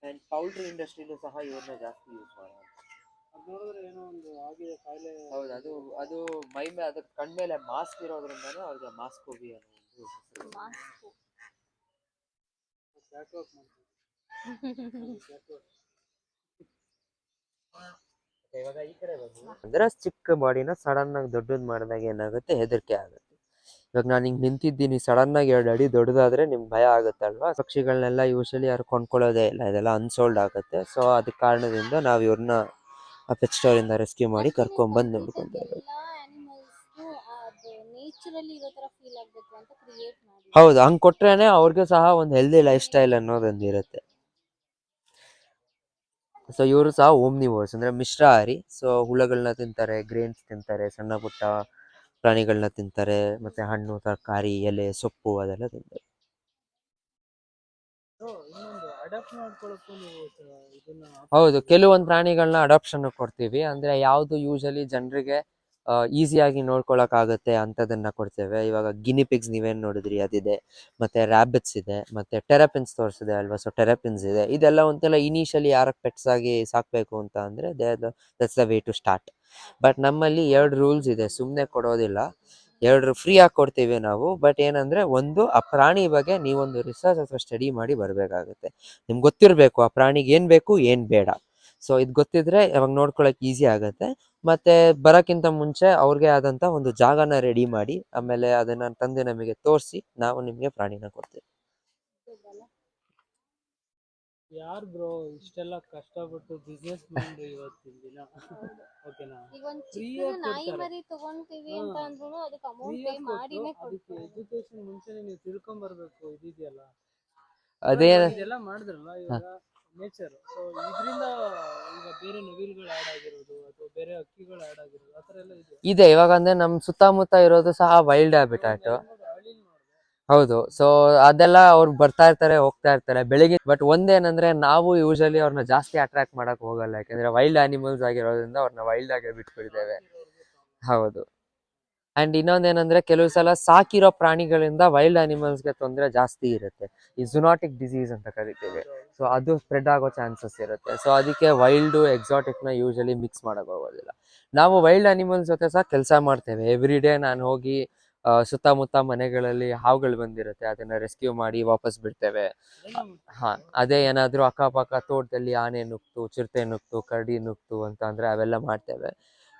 ಆ್ಯಂಡ್ ಪೌಲ್ಟ್ರಿ ಇಂಡಸ್ಟ್ರಿಲೂ ಸಹ ಇವ್ರನ್ನ ಜಾಸ್ತಿ ಯೂಸ್ ಮಾಡೋದು. ನೋಡಿದ್ರೆ ಏನೋ ಒಂದು ಆಗಿದೆ ಕಾಯಿಲೆ ಹೌದು ಅದು ಅದು ಮೈ ಮೇಲೆ ಅದಕ್ಕೆ ಕಣ್ಮೇಲೆ ಮಾಸ್ಕ್ ಇರೋದ್ರಿಂದನೂ ಅವ್ರಿಗೆ ಮಾಸ್ಕೋವಿ ಅನ್ನೋ ಒಂದು ಹೆಸರು ಕಡೆ ಬಂದ್ರೆ ಅಂದ್ರೆ ಚಿಕ್ಕ ಬಾಡಿನ ಸಡನ್ ಆಗಿ ದೊಡ್ಡದ್ ಮಾಡಿದಾಗ ಏನಾಗುತ್ತೆ? ಹೆದರಿಕೆ ಆಗುತ್ತೆ. ಇವಾಗ ನಾನು ಹಿಂಗೆ ನಿಂತಿದ್ದೀನಿ ಸಡನ್ ಆಗಿ ಎರಡು ಅಡಿ ದೊಡ್ಡದಾದ್ರೆ ನಿಮ್ಗೆ ಭಯ ಆಗುತ್ತಲ್ವಾ? ಪಕ್ಷಿಗಳನ್ನೆಲ್ಲ ಯೂಶಲಿ ಯಾರು ಕೊಂಡ್ಕೊಳ್ಳೋದೇ ಇಲ್ಲ ಇದೆಲ್ಲ ಅನ್ಸೋಲ್ಡ್ ಆಗುತ್ತೆ. ಸೊ ಅದ ಕಾರಣದಿಂದ ನಾವು ಇವ್ರನ್ನ ಪೆಟ್ ಸ್ಟೋರ್ ಇಂದ ರೆಸ್ಕ್ಯೂ ಮಾಡಿ ಕರ್ಕೊಂಡ್ ಬಂದು ನೋಡ್ಕೊಂತ ಇರೋದು. ಹೌದು ಹಂಗ್ ಕೊಟ್ರೇನೆ ಅವ್ರಿಗೆ ಸಹ ಒಂದು ಹೆಲ್ದಿ ಲೈಫ್ ಸ್ಟೈಲ್ ಅನ್ನೋದೊಂದು ಇರುತ್ತೆ. ಸೊ ಇವರು ಸಹ ಓಮ್ನಿವರ್ಸ್ ಅಂದ್ರೆ ಮಿಶ್ರಾಹಾರಿ. ಸೊ ಹುಳಗಳನ್ನ ತಿಂತಾರೆ ಗ್ರೇನ್ಸ್ ತಿಂತಾರೆ ಸಣ್ಣ ಪುಟ್ಟ ಪ್ರಾಣಿಗಳನ್ನ ತಿಂತಾರೆ ಮತ್ತೆ ಹಣ್ಣು ತರಕಾರಿ ಎಲೆ ಸೊಪ್ಪು ಅದೆಲ್ಲ ತಿಂತಾರೆ. ಹೌದು ಕೆಲವೊಂದು ಪ್ರಾಣಿಗಳನ್ನ ಅಡಾಪ್ಷನ್ ಕೊಡ್ತೀವಿ. ಅಂದ್ರೆ ಯಾವುದು ಯೂಶಲಿ ಜನರಿಗೆ ಈಸಿಯಾಗಿ ನೋಡ್ಕೊಳಕ್ ಆಗುತ್ತೆ ಅಂತದನ್ನ ಕೊಡ್ತೇವೆ. ಇವಾಗ ಗಿನಿಪಿಗ್ಸ್ ನೀವೇನ್ ನೋಡಿದ್ರಿ? ಅದಿದೆ. ಮತ್ತೆ ರ್ಯಾಬಿಟ್ಸ್ ಇದೆ. ಮತ್ತೆ ಟೆರಪಿನ್ಸ್ ತೋರಿಸಿದೆ ಅಲ್ವಾ? ಸೊ ಟೆರಪಿನ್ಸ್ ಇದೆ. ಇದೆಲ್ಲ ಒಂಥರ ಇನಿಷಿಯಲಿ ಯಾರ ಪೆಟ್ಸ್ ಆಗಿ ಸಾಕ್ಬೇಕು ಅಂತ ಅಂದ್ರೆ that's the way to start but ನಮ್ಮಲ್ಲಿ ಎರಡು ರೂಲ್ಸ್ ಇದೆ. ಸುಮ್ಮನೆ ಕೊಡೋದಿಲ್ಲ. ಎರಡು ಫ್ರೀ ಆಗಿ ಕೊಡ್ತೀವಿ ನಾವು. ಬಟ್ ಏನಂದ್ರೆ, ಒಂದು, ಆ ಪ್ರಾಣಿ ಬಗ್ಗೆ ನೀವೊಂದು ರಿಸರ್ಚ್ ಅಥವಾ ಸ್ಟಡಿ ಮಾಡಿ ಬರಬೇಕಾಗುತ್ತೆ. ನಿಮ್ಗೆ ಗೊತ್ತಿರಬೇಕು, ಆ ಪ್ರಾಣಿಗೆ ಏನ್ ಬೇಕು, ಏನ್ ಬೇಡ. ಸೊ ಇದು ಗೊತ್ತಿದ್ರೆ ಅವಾಗ ನೋಡ್ಕೊಳಕ್ ಈಸಿ ಆಗುತ್ತೆ. ಮತ್ತೆ ಬರಕ್ಕಿಂತ ಮುಂಚೆ ಅವ್ರಿಗೆ ಆದಂತ ಒಂದು ಜಾಗನ ರೆಡಿ ಮಾಡಿ ಆಮೇಲೆ ಅದನ್ನ ತಂದೆ ನಮಗೆ ತೋರಿಸಿ ನಾವು ನಿಮ್ಗೆ ಪ್ರಾಣಿನ ಕೊಡ್ತೀವಿ. ಯಾರು ಬ್ರೋ ಇಷ್ಟೆಲ್ಲ ಕಷ್ಟಪಟ್ಟು ಬಿಸ್ನೆಸ್ ಮಾಡಿ ಇವತ್ತಿನ ದಿನ? ಓಕೆನಾ ನಾಯಿ ಮರಿ ತಗೊಂತೀವಿ ಅಂತ ಅಂದ್ರೂ ಅದಕ್ಕೆ ಅಮೌಂಟ್ ಪೇ ಮಾಡಿನೇ ಕೊಡ್ತೀವಿ ಎಜುಕೇಶನ್ ಮುಂಚೆನೇ ನೀವು ತಿಳ್ಕೊಂಡ್ ಬರ್ಬೇಕು ಇದಿದೆಯಲ್ಲ ಅದೇ ಇದೆಲ್ಲ ಮಾಡಿದ್ರಲ್ಲ ಇವಾಗ? ನೇಚರ್ ಸೊ ಇದರಿಂದ ಈಗ ಬೇರೆ ನವಿಲುಗಳು ಆಡ್ ಆಗಿರೋದು ಅಥವಾ ಬೇರೆ ಹಕ್ಕಿಗಳು ಆಡ್ ಆಗಿರೋದು ಆ ಥರ ಎಲ್ಲ ಇದೆ. ಇದೆ ಇವಾಗ ಅಂದ್ರೆ ನಮ್ ಸುತ್ತಮುತ್ತ ಇರೋದು ಸಹ ವೈಲ್ಡ್ ಹ್ಯಾಬಿಟಾಟ್ ಹೌದು ಸೊ ಅದೆಲ್ಲ ಅವ್ರು ಬರ್ತಾ ಇರ್ತಾರೆ ಹೋಗ್ತಾ ಇರ್ತಾರೆ ಬೆಳಿಗ್ಗೆ. ಬಟ್ ಒಂದೇನಂದ್ರೆ ನಾವು ಯೂಶಲಿ ಅವ್ರನ್ನ ಜಾಸ್ತಿ ಅಟ್ರಾಕ್ಟ್ ಮಾಡಕ್ ಹೋಗಲ್ಲ. ಯಾಕಂದ್ರೆ ವೈಲ್ಡ್ ಅನಿಮಲ್ಸ್ ಆಗಿರೋದ್ರಿಂದ ಅವ್ರನ್ನ ವೈಲ್ಡ್ ಆಗೇ ಬಿಟ್ಬಿಡ್ತೇವೆ. ಹೌದು. ಅಂಡ್ ಇನ್ನೊಂದೇನಂದ್ರೆ ಕೆಲವು ಸಲ ಸಾಕಿರೋ ಪ್ರಾಣಿಗಳಿಂದ ವೈಲ್ಡ್ ಅನಿಮಲ್ಸ್ಗೆ ತೊಂದರೆ ಜಾಸ್ತಿ ಇರುತ್ತೆ. ಈ ಜುನಾಟಿಕ್ ಡಿಸೀಸ್ ಅಂತ ಕರಿತೀವಿ. ಸೊ ಅದು ಸ್ಪ್ರೆಡ್ ಆಗೋ ಚಾನ್ಸಸ್ ಇರುತ್ತೆ. ಸೊ ಅದಕ್ಕೆ ವೈಲ್ಡ್ನ ಯೂಶಲಿ ಮಿಕ್ಸ್ ಮಾಡಕ್ ಹೋಗೋದಿಲ್ಲ. ನಾವು ವೈಲ್ಡ್ ಅನಿಮಲ್ಸ್ ಜೊತೆ ಸಹ ಕೆಲಸ ಮಾಡ್ತೇವೆ. ಎವ್ರಿ ಡೇ ನಾನು ಹೋಗಿ ಸುತ್ತಮುತ್ತ ಮನೆಗಳಲ್ಲಿ ಹಾವುಗಳು ಬಂದಿರುತ್ತೆ. ಅದನ್ನ ರೆಸ್ಕ್ಯೂ ಮಾಡಿ ವಾಪಸ್ ಬಿಡ್ತೇವೆ. ಹಾ, ಅದೇ ಏನಾದ್ರೂ ಅಕ್ಕಪಕ್ಕ ತೋಟದಲ್ಲಿ ಆನೆ ನುಗ್ತು, ಚಿರತೆ ನುಗ್ತು, ಕರಡಿ ನುಗ್ತು ಅಂತ ಅಂದ್ರೆ ಅವೆಲ್ಲ ಮಾಡ್ತೇವೆ.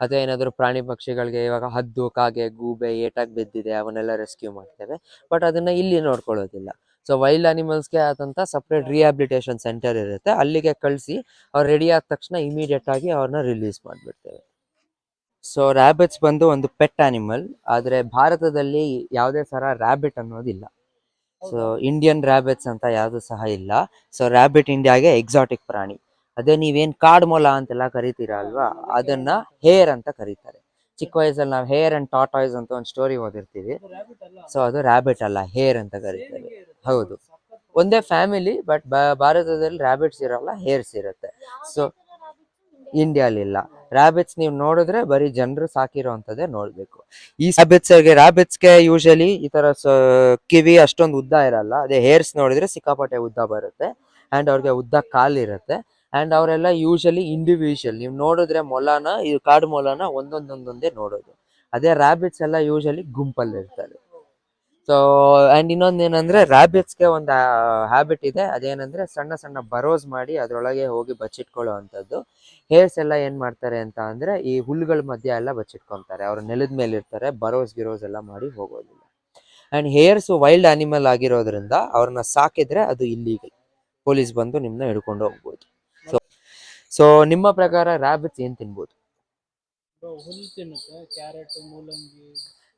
ಅದೇ ಏನಾದ್ರು ಪ್ರಾಣಿ ಪಕ್ಷಿಗಳಿಗೆ ಇವಾಗ ಹದ್ದು ಕಾಗೆ ಗೂಬೆ ಏಟಾಗಿ ಬಿದ್ದಿದೆ ಅವನ್ನೆಲ್ಲ ರೆಸ್ಕ್ಯೂ ಮಾಡ್ತೇವೆ. ಬಟ್ ಅದನ್ನ ಇಲ್ಲಿ ನೋಡ್ಕೊಳ್ಳೋದಿಲ್ಲ. ಸೊ ವೈಲ್ಡ್ ಅನಿಮಲ್ಸ್ಗೆ ಆದಂತ ಸಪ್ರೇಟ್ ರಿಹಾಬಿಲಿಟೇಷನ್ ಸೆಂಟರ್ ಇರುತ್ತೆ. ಅಲ್ಲಿಗೆ ಕಳಿಸಿ ಅವ್ರು ರೆಡಿ ಆದ ತಕ್ಷಣ ಇಮಿಡಿಯೇಟ್ ಆಗಿ ಅವ್ರನ್ನ ರಿಲೀಸ್ ಮಾಡಿಬಿಡ್ತೇವೆ. ಸೊ ರ್ಯಾಬಿಟ್ಸ್ ಬಂದು ಒಂದು ಪೆಟ್ ಆನಿಮಲ್ ಆದರೆ ಭಾರತದಲ್ಲಿ ಯಾವುದೇ ಥರ ರ್ಯಾಬಿಟ್ ಅನ್ನೋದಿಲ್ಲ. ಸೊ ಇಂಡಿಯನ್ ರ್ಯಾಬಿಟ್ಸ್ ಅಂತ ಯಾವುದು ಸಹ ಇಲ್ಲ. ಸೊ ರ್ಯಾಬಿಟ್ ಇಂಡಿಯಾಗೆ ಎಕ್ಸಾಟಿಕ್ ಪ್ರಾಣಿ. ಅದೇ ನೀವೇನ್ ಕಾಡ್ ಮೊಲ ಅಂತೆಲ್ಲ ಕರಿತೀರಾ ಅಲ್ವಾ? ಅದನ್ನ ಹೇರ್ ಅಂತ ಕರೀತಾರೆ. ಚಿಕ್ಕ ವಯಸ್ಸಲ್ಲಿ ನಾವು ಹೇರ್ ಅಂಡ್ ಟಾಟಾಯ್ಸ್ ಅಂತ ಒಂದು ಸ್ಟೋರಿ ಓದಿರ್ತೀವಿ. ಸೊ ಅದು ರ್ಯಾಬಿಟ್ ಅಲ್ಲ ಹೇರ್ ಅಂತ ಕರೀತಾರೆ. ಹೌದು. ಒಂದೇ ಫ್ಯಾಮಿಲಿ ಬಟ್ ಭಾರತದಲ್ಲಿ ರ್ಯಾಬಿಟ್ಸ್ ಇರಲ್ಲ ಹೇರ್ಸ್ ಇರುತ್ತೆ. ಸೊ ಇಂಡಿಯಾಲಿ ಇಲ್ಲ. ರ್ಯಾಬಿಟ್ಸ್ ನೀವು ನೋಡಿದ್ರೆ ಬರೀ ಜನರು ಅಂತದೇ ನೋಡ್ಬೇಕು. ಈ ರ್ಯಾಬಿಟ್ಸ್ ರ್ಯಾಬಿಟ್ಸ್ಗೆ ಯೂಶಲಿ ಈ ತರ ಕಿವಿ ಅಷ್ಟೊಂದು ಉದ್ದ ಇರಲ್ಲ. ಅದೇ ಹೇರ್ಸ್ ನೋಡಿದ್ರೆ ಸಿಕ್ಕಾಪಟ್ಟೆ ಉದ್ದ ಬರುತ್ತೆ. ಅಂಡ್ ಅವ್ರಿಗೆ ಉದ್ದ ಕಾಲಿರುತ್ತೆ. ಅಂಡ್ ಅವರೆಲ್ಲ ಯೂಶಲಿ ಇಂಡಿವಿಜುವಲ್ ನೀವು ನೋಡಿದ್ರೆ ಮೊಲನ ಇದು ಕಾಡು ಮೊಲನ ಒಂದೊಂದೊಂದೊಂದೇ ನೋಡೋದು. ಅದೇ ರ್ಯಾಬಿಟ್ಸ್ ಎಲ್ಲ ಯೂಶಲಿ ಗುಂಪಲ್ಲಿ ಇರ್ತಾರೆ. ಸೊ ಅಂಡ್ ಇನ್ನೊಂದು ಏನಂದ್ರೆ ರ್ಯಾಬಿಟ್ಸ್ಗೆ ಒಂದು ಹ್ಯಾಬಿಟ್ ಇದೆ. ಅದೇನಂದ್ರೆ ಸಣ್ಣ ಸಣ್ಣ ಬರೋಸ್ ಮಾಡಿ ಅದರೊಳಗೆ ಹೋಗಿ ಬಚ್ಚಿಟ್ಕೊಳ್ಳೋ ಅಂಥದ್ದು ಹೇರ್ಸ್ ಎಲ್ಲ ಏನ್ ಮಾಡ್ತಾರೆ ಅಂತ ಅಂದ್ರೆ ಈ ಹುಲ್ಲುಗಳ ಮಧ್ಯೆ ಎಲ್ಲ ಬಚ್ಚಿಟ್ಕೊಂತಾರೆ ಅವ್ರು ನೆಲದ ಮೇಲೆ ಇರ್ತಾರೆ ಬರೋಸ್ ಗಿರೋಸ್ ಎಲ್ಲ ಮಾಡಿ ಹೋಗೋದಿಲ್ಲ. ಅಂಡ್ ಹೇರ್ಸ್ ವೈಲ್ಡ್ ಅನಿಮಲ್ ಆಗಿರೋದ್ರಿಂದ ಅವ್ರನ್ನ ಸಾಕಿದ್ರೆ ಅದು ಇಲ್ಲಿಗೆ ಪೊಲೀಸ್ ಬಂದು ನಿಮ್ಮನ್ನ ಹಿಡ್ಕೊಂಡು ಹೋಗ್ಬೋದು. ಸೊ ನಿಮ್ಮ ಪ್ರಕಾರ ರ್ಯಾಬಿಟ್ಸ್ ಏನ್ ತಿನ್ಬೋದು? ಹುಲ್ಲು ತಿನ್ನುತ್ತೆ ಕ್ಯಾರೆಟ್ ಮೂಲಂಗಿ.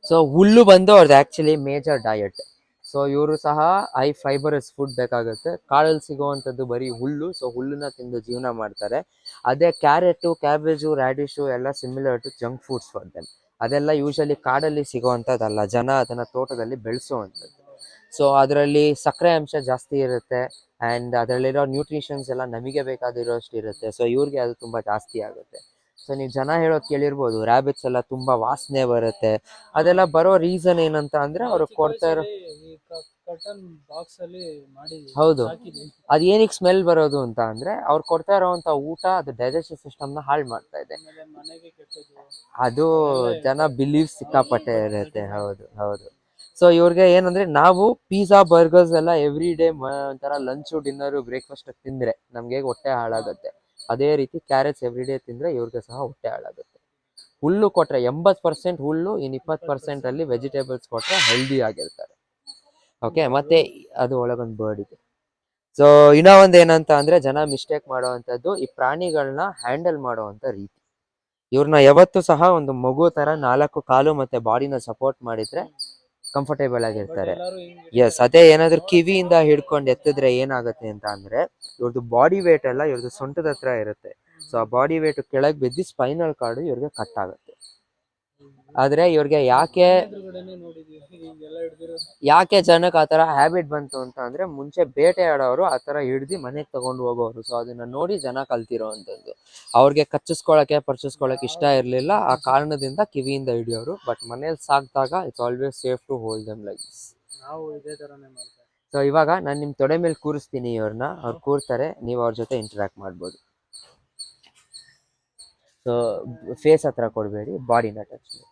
ಸೊ ಹುಲ್ಲು ಬಂದು ಅವ್ರದ್ದು ಆಕ್ಚುಲಿ ಮೇಜರ್ ಡಯಟ್ ಸೊ ಇವರು ಸಹ ಹೈ ಫೈಬರಸ್ ಫುಡ್ ಬೇಕಾಗುತ್ತೆ. ಕಾಡಲ್ಲಿ ಸಿಗುವಂಥದ್ದು ಬರೀ ಹುಲ್ಲು. ಸೊ ಹುಲ್ಲನ್ನ ತಿಂದು ಜೀವನ ಮಾಡ್ತಾರೆ. ಅದೇ ಕ್ಯಾರೆಟು ಕ್ಯಾಬೇಜು ರ್ಯಾಡಿಶು ಎಲ್ಲ similar to junk foods for them ಅದೆಲ್ಲ ಯೂಶಲಿ ಕಾಡಲ್ಲಿ ಸಿಗುವಂಥದ್ದಲ್ಲ. ಜನ ಅದನ್ನ ತೋಟದಲ್ಲಿ ಬೆಳೆಸುವಂಥದ್ದು. ಸೊ ಅದರಲ್ಲಿ ಸಕ್ಕರೆ ಅಂಶ ಜಾಸ್ತಿ ಇರುತ್ತೆ ಆ್ಯಂಡ್ ಅದರಲ್ಲಿರೋ ನ್ಯೂಟ್ರಿಷನ್ಸ್ ಎಲ್ಲ ನಮಗೆ ಬೇಕಾದಿರೋಷ್ಟು ಇರುತ್ತೆ. ಸೊ ಇವ್ರಿಗೆ ಅದು ತುಂಬ ಜಾಸ್ತಿ ಆಗುತ್ತೆ. ಸೊ ನೀವು ಜನ ಹೇಳೋದು ಕೇಳಿರ್ಬೋದು ರ್ಯಾಬಿಟ್ಸ್ ಎಲ್ಲ ತುಂಬ ವಾಸನೆ ಬರುತ್ತೆ. ಅದೆಲ್ಲ ಬರೋ ರೀಸನ್ ಏನಂತ ಅಂದ್ರೆ ಅವ್ರು ಕೊಡ್ತಾ ಇರೋ ಹೌದು. ಅದು ಏನಕ್ಕೆ ಸ್ಮೆಲ್ ಬರೋದು ಅಂತ ಅಂದ್ರೆ ಅವ್ರು ಕೊಡ್ತಾ ಇರೋವಂಥ ಊಟ ಅದು ಡೈಜೆಸ್ಟಿವ್ ಸಿಸ್ಟಮ್ನ ಹಾಳು ಮಾಡ್ತಾ ಇದೆ. ಅದು ಜನ ಬಿಲೀವ್ ಸಿಕ್ಕಾಪಟ್ಟೆ ಇರುತ್ತೆ. ಹೌದು ಹೌದು. ಸೊ ಇವ್ರಿಗೆ ಏನಂದ್ರೆ ನಾವು ಪಿಜ್ಜಾ ಬರ್ಗರ್ಸ್ ಎಲ್ಲ ಎವ್ರಿ ಡೇ ಒಂಥರ ಲಂಚು ಡಿನ್ನರು ಬ್ರೇಕ್ಫಾಸ್ಟ್ ತಿಂದ್ರೆ ನಮ್ಗೆ ಹೊಟ್ಟೆ ಹಾಳಾಗುತ್ತೆ. ಅದೇ ರೀತಿ ಕ್ಯಾರೆಟ್ಸ್ ಎವ್ರಿ ಡೇ ತಿಂದ್ರೆ ಇವ್ರಿಗೆ ಸಹ ಹೊಟ್ಟೆ ಹಾಳಾಗುತ್ತೆ. ಹುಲ್ಲು ಕೊಟ್ರೆ ಎಂಬತ್ ಪರ್ಸೆಂಟ್ ಹುಲ್ಲು, ಇನ್ ಇಪ್ಪತ್ತು ಪರ್ಸೆಂಟ್ ಅಲ್ಲಿ ವೆಜಿಟೇಬಲ್ಸ್ ಕೊಟ್ರೆ ಹೆಲ್ದಿ ಆಗಿರ್ತಾರೆ. ಓಕೆ ಮತ್ತೆ ಅದು ಒಳಗೊಂದು ಬರ್ಡ್ ಇದೆ. ಸೊ ಇನ್ನೂ ಒಂದು ಏನಂತ ಅಂದ್ರೆ ಜನ ಮಿಸ್ಟೇಕ್ ಮಾಡುವಂಥದ್ದು ಈ ಪ್ರಾಣಿಗಳನ್ನ ಹ್ಯಾಂಡಲ್ ಮಾಡುವಂತ ರೀತಿ. ಇವ್ರನ್ನ ಯಾವತ್ತು ಸಹ ಒಂದು ಮಗು ತರ ನಾಲ್ಕು ಕಾಲು ಮತ್ತೆ ಬಾಡಿನ ಸಪೋರ್ಟ್ ಮಾಡಿದ್ರೆ ಕಂಫರ್ಟೇಬಲ್ ಆಗಿರ್ತಾರೆ. ಎಸ್ ಅದೇ ಏನಾದ್ರು ಕಿವಿಯಿಂದ ಹಿಡ್ಕೊಂಡು ಎತ್ತಿದ್ರೆ ಏನಾಗುತ್ತೆ ಅಂತ ಅಂದ್ರೆ ಇವ್ರದ್ದು ಬಾಡಿ ವೇಟ್ ಎಲ್ಲ ಇವ್ರದ್ದು ಸೊಂಟದ ಹತ್ರ ಇರುತ್ತೆ. ಸೊ ಆ ಬಾಡಿ ವೇಟ್ ಕೆಳಗೆ ಬಿದ್ದು ಸ್ಪೈನಲ್ ಕಾರ್ಡ್ ಇವ್ರಿಗೆ ಕಟ್ ಆಗುತ್ತೆ. ಆದ್ರೆ ಇವ್ರಿಗೆ ಯಾಕೆ ಯಾಕೆ ಜನಕ್ಕೆ ಆ ತರ ಹ್ಯಾಬಿಟ್ ಬಂತು ಅಂತ ಅಂದ್ರೆ ಮುಂಚೆ ಬೇಟೆ ಆಡೋರು ಆ ತರ ಹಿಡ್ದು ಮನೆಗೆ ತಗೊಂಡು ಹೋಗೋರು. ಸೊ ಅದನ್ನ ನೋಡಿ ಜನ ಕಲ್ತಿರೋ ಅಂತದ್ದು ಅವ್ರಿಗೆ ಕಚ್ಚಿಸ್ಕೊಳಕ್ಕೆ ಪರ್ಚಿಸ್ಕೊಳಕ್ ಇಷ್ಟ ಇರಲಿಲ್ಲ. ಆ ಕಾರಣದಿಂದ ಕಿವಿಯಿಂದ ಹಿಡಿಯೋರು. ಬಟ್ ಮನೇಲಿ ಸಾಕಿದಾಗ it's always safe to hold them like ನಾವು ಇದೇ ತರನೇ ಮಾಡ್ತಾ ಸೊ ಇವಾಗ ನಾನು ನಿಮ್ಮ ತೊಡೆ ಮೇಲೆ ಕೂರಿಸ್ತೀನಿ ಇವ್ರನ್ನ. ಅವ್ರು ಕೂರ್ತಾರೆ. ನೀವು ಅವ್ರ ಜೊತೆ ಇಂಟರಾಕ್ಟ್ ಮಾಡ್ಬೋದು. ಸೊ ಫೇಸ್ ಹತ್ರ ಕೊಡಬೇಡಿ. ಬಾಡಿನ ಟಚ್ ಮಾಡಿ.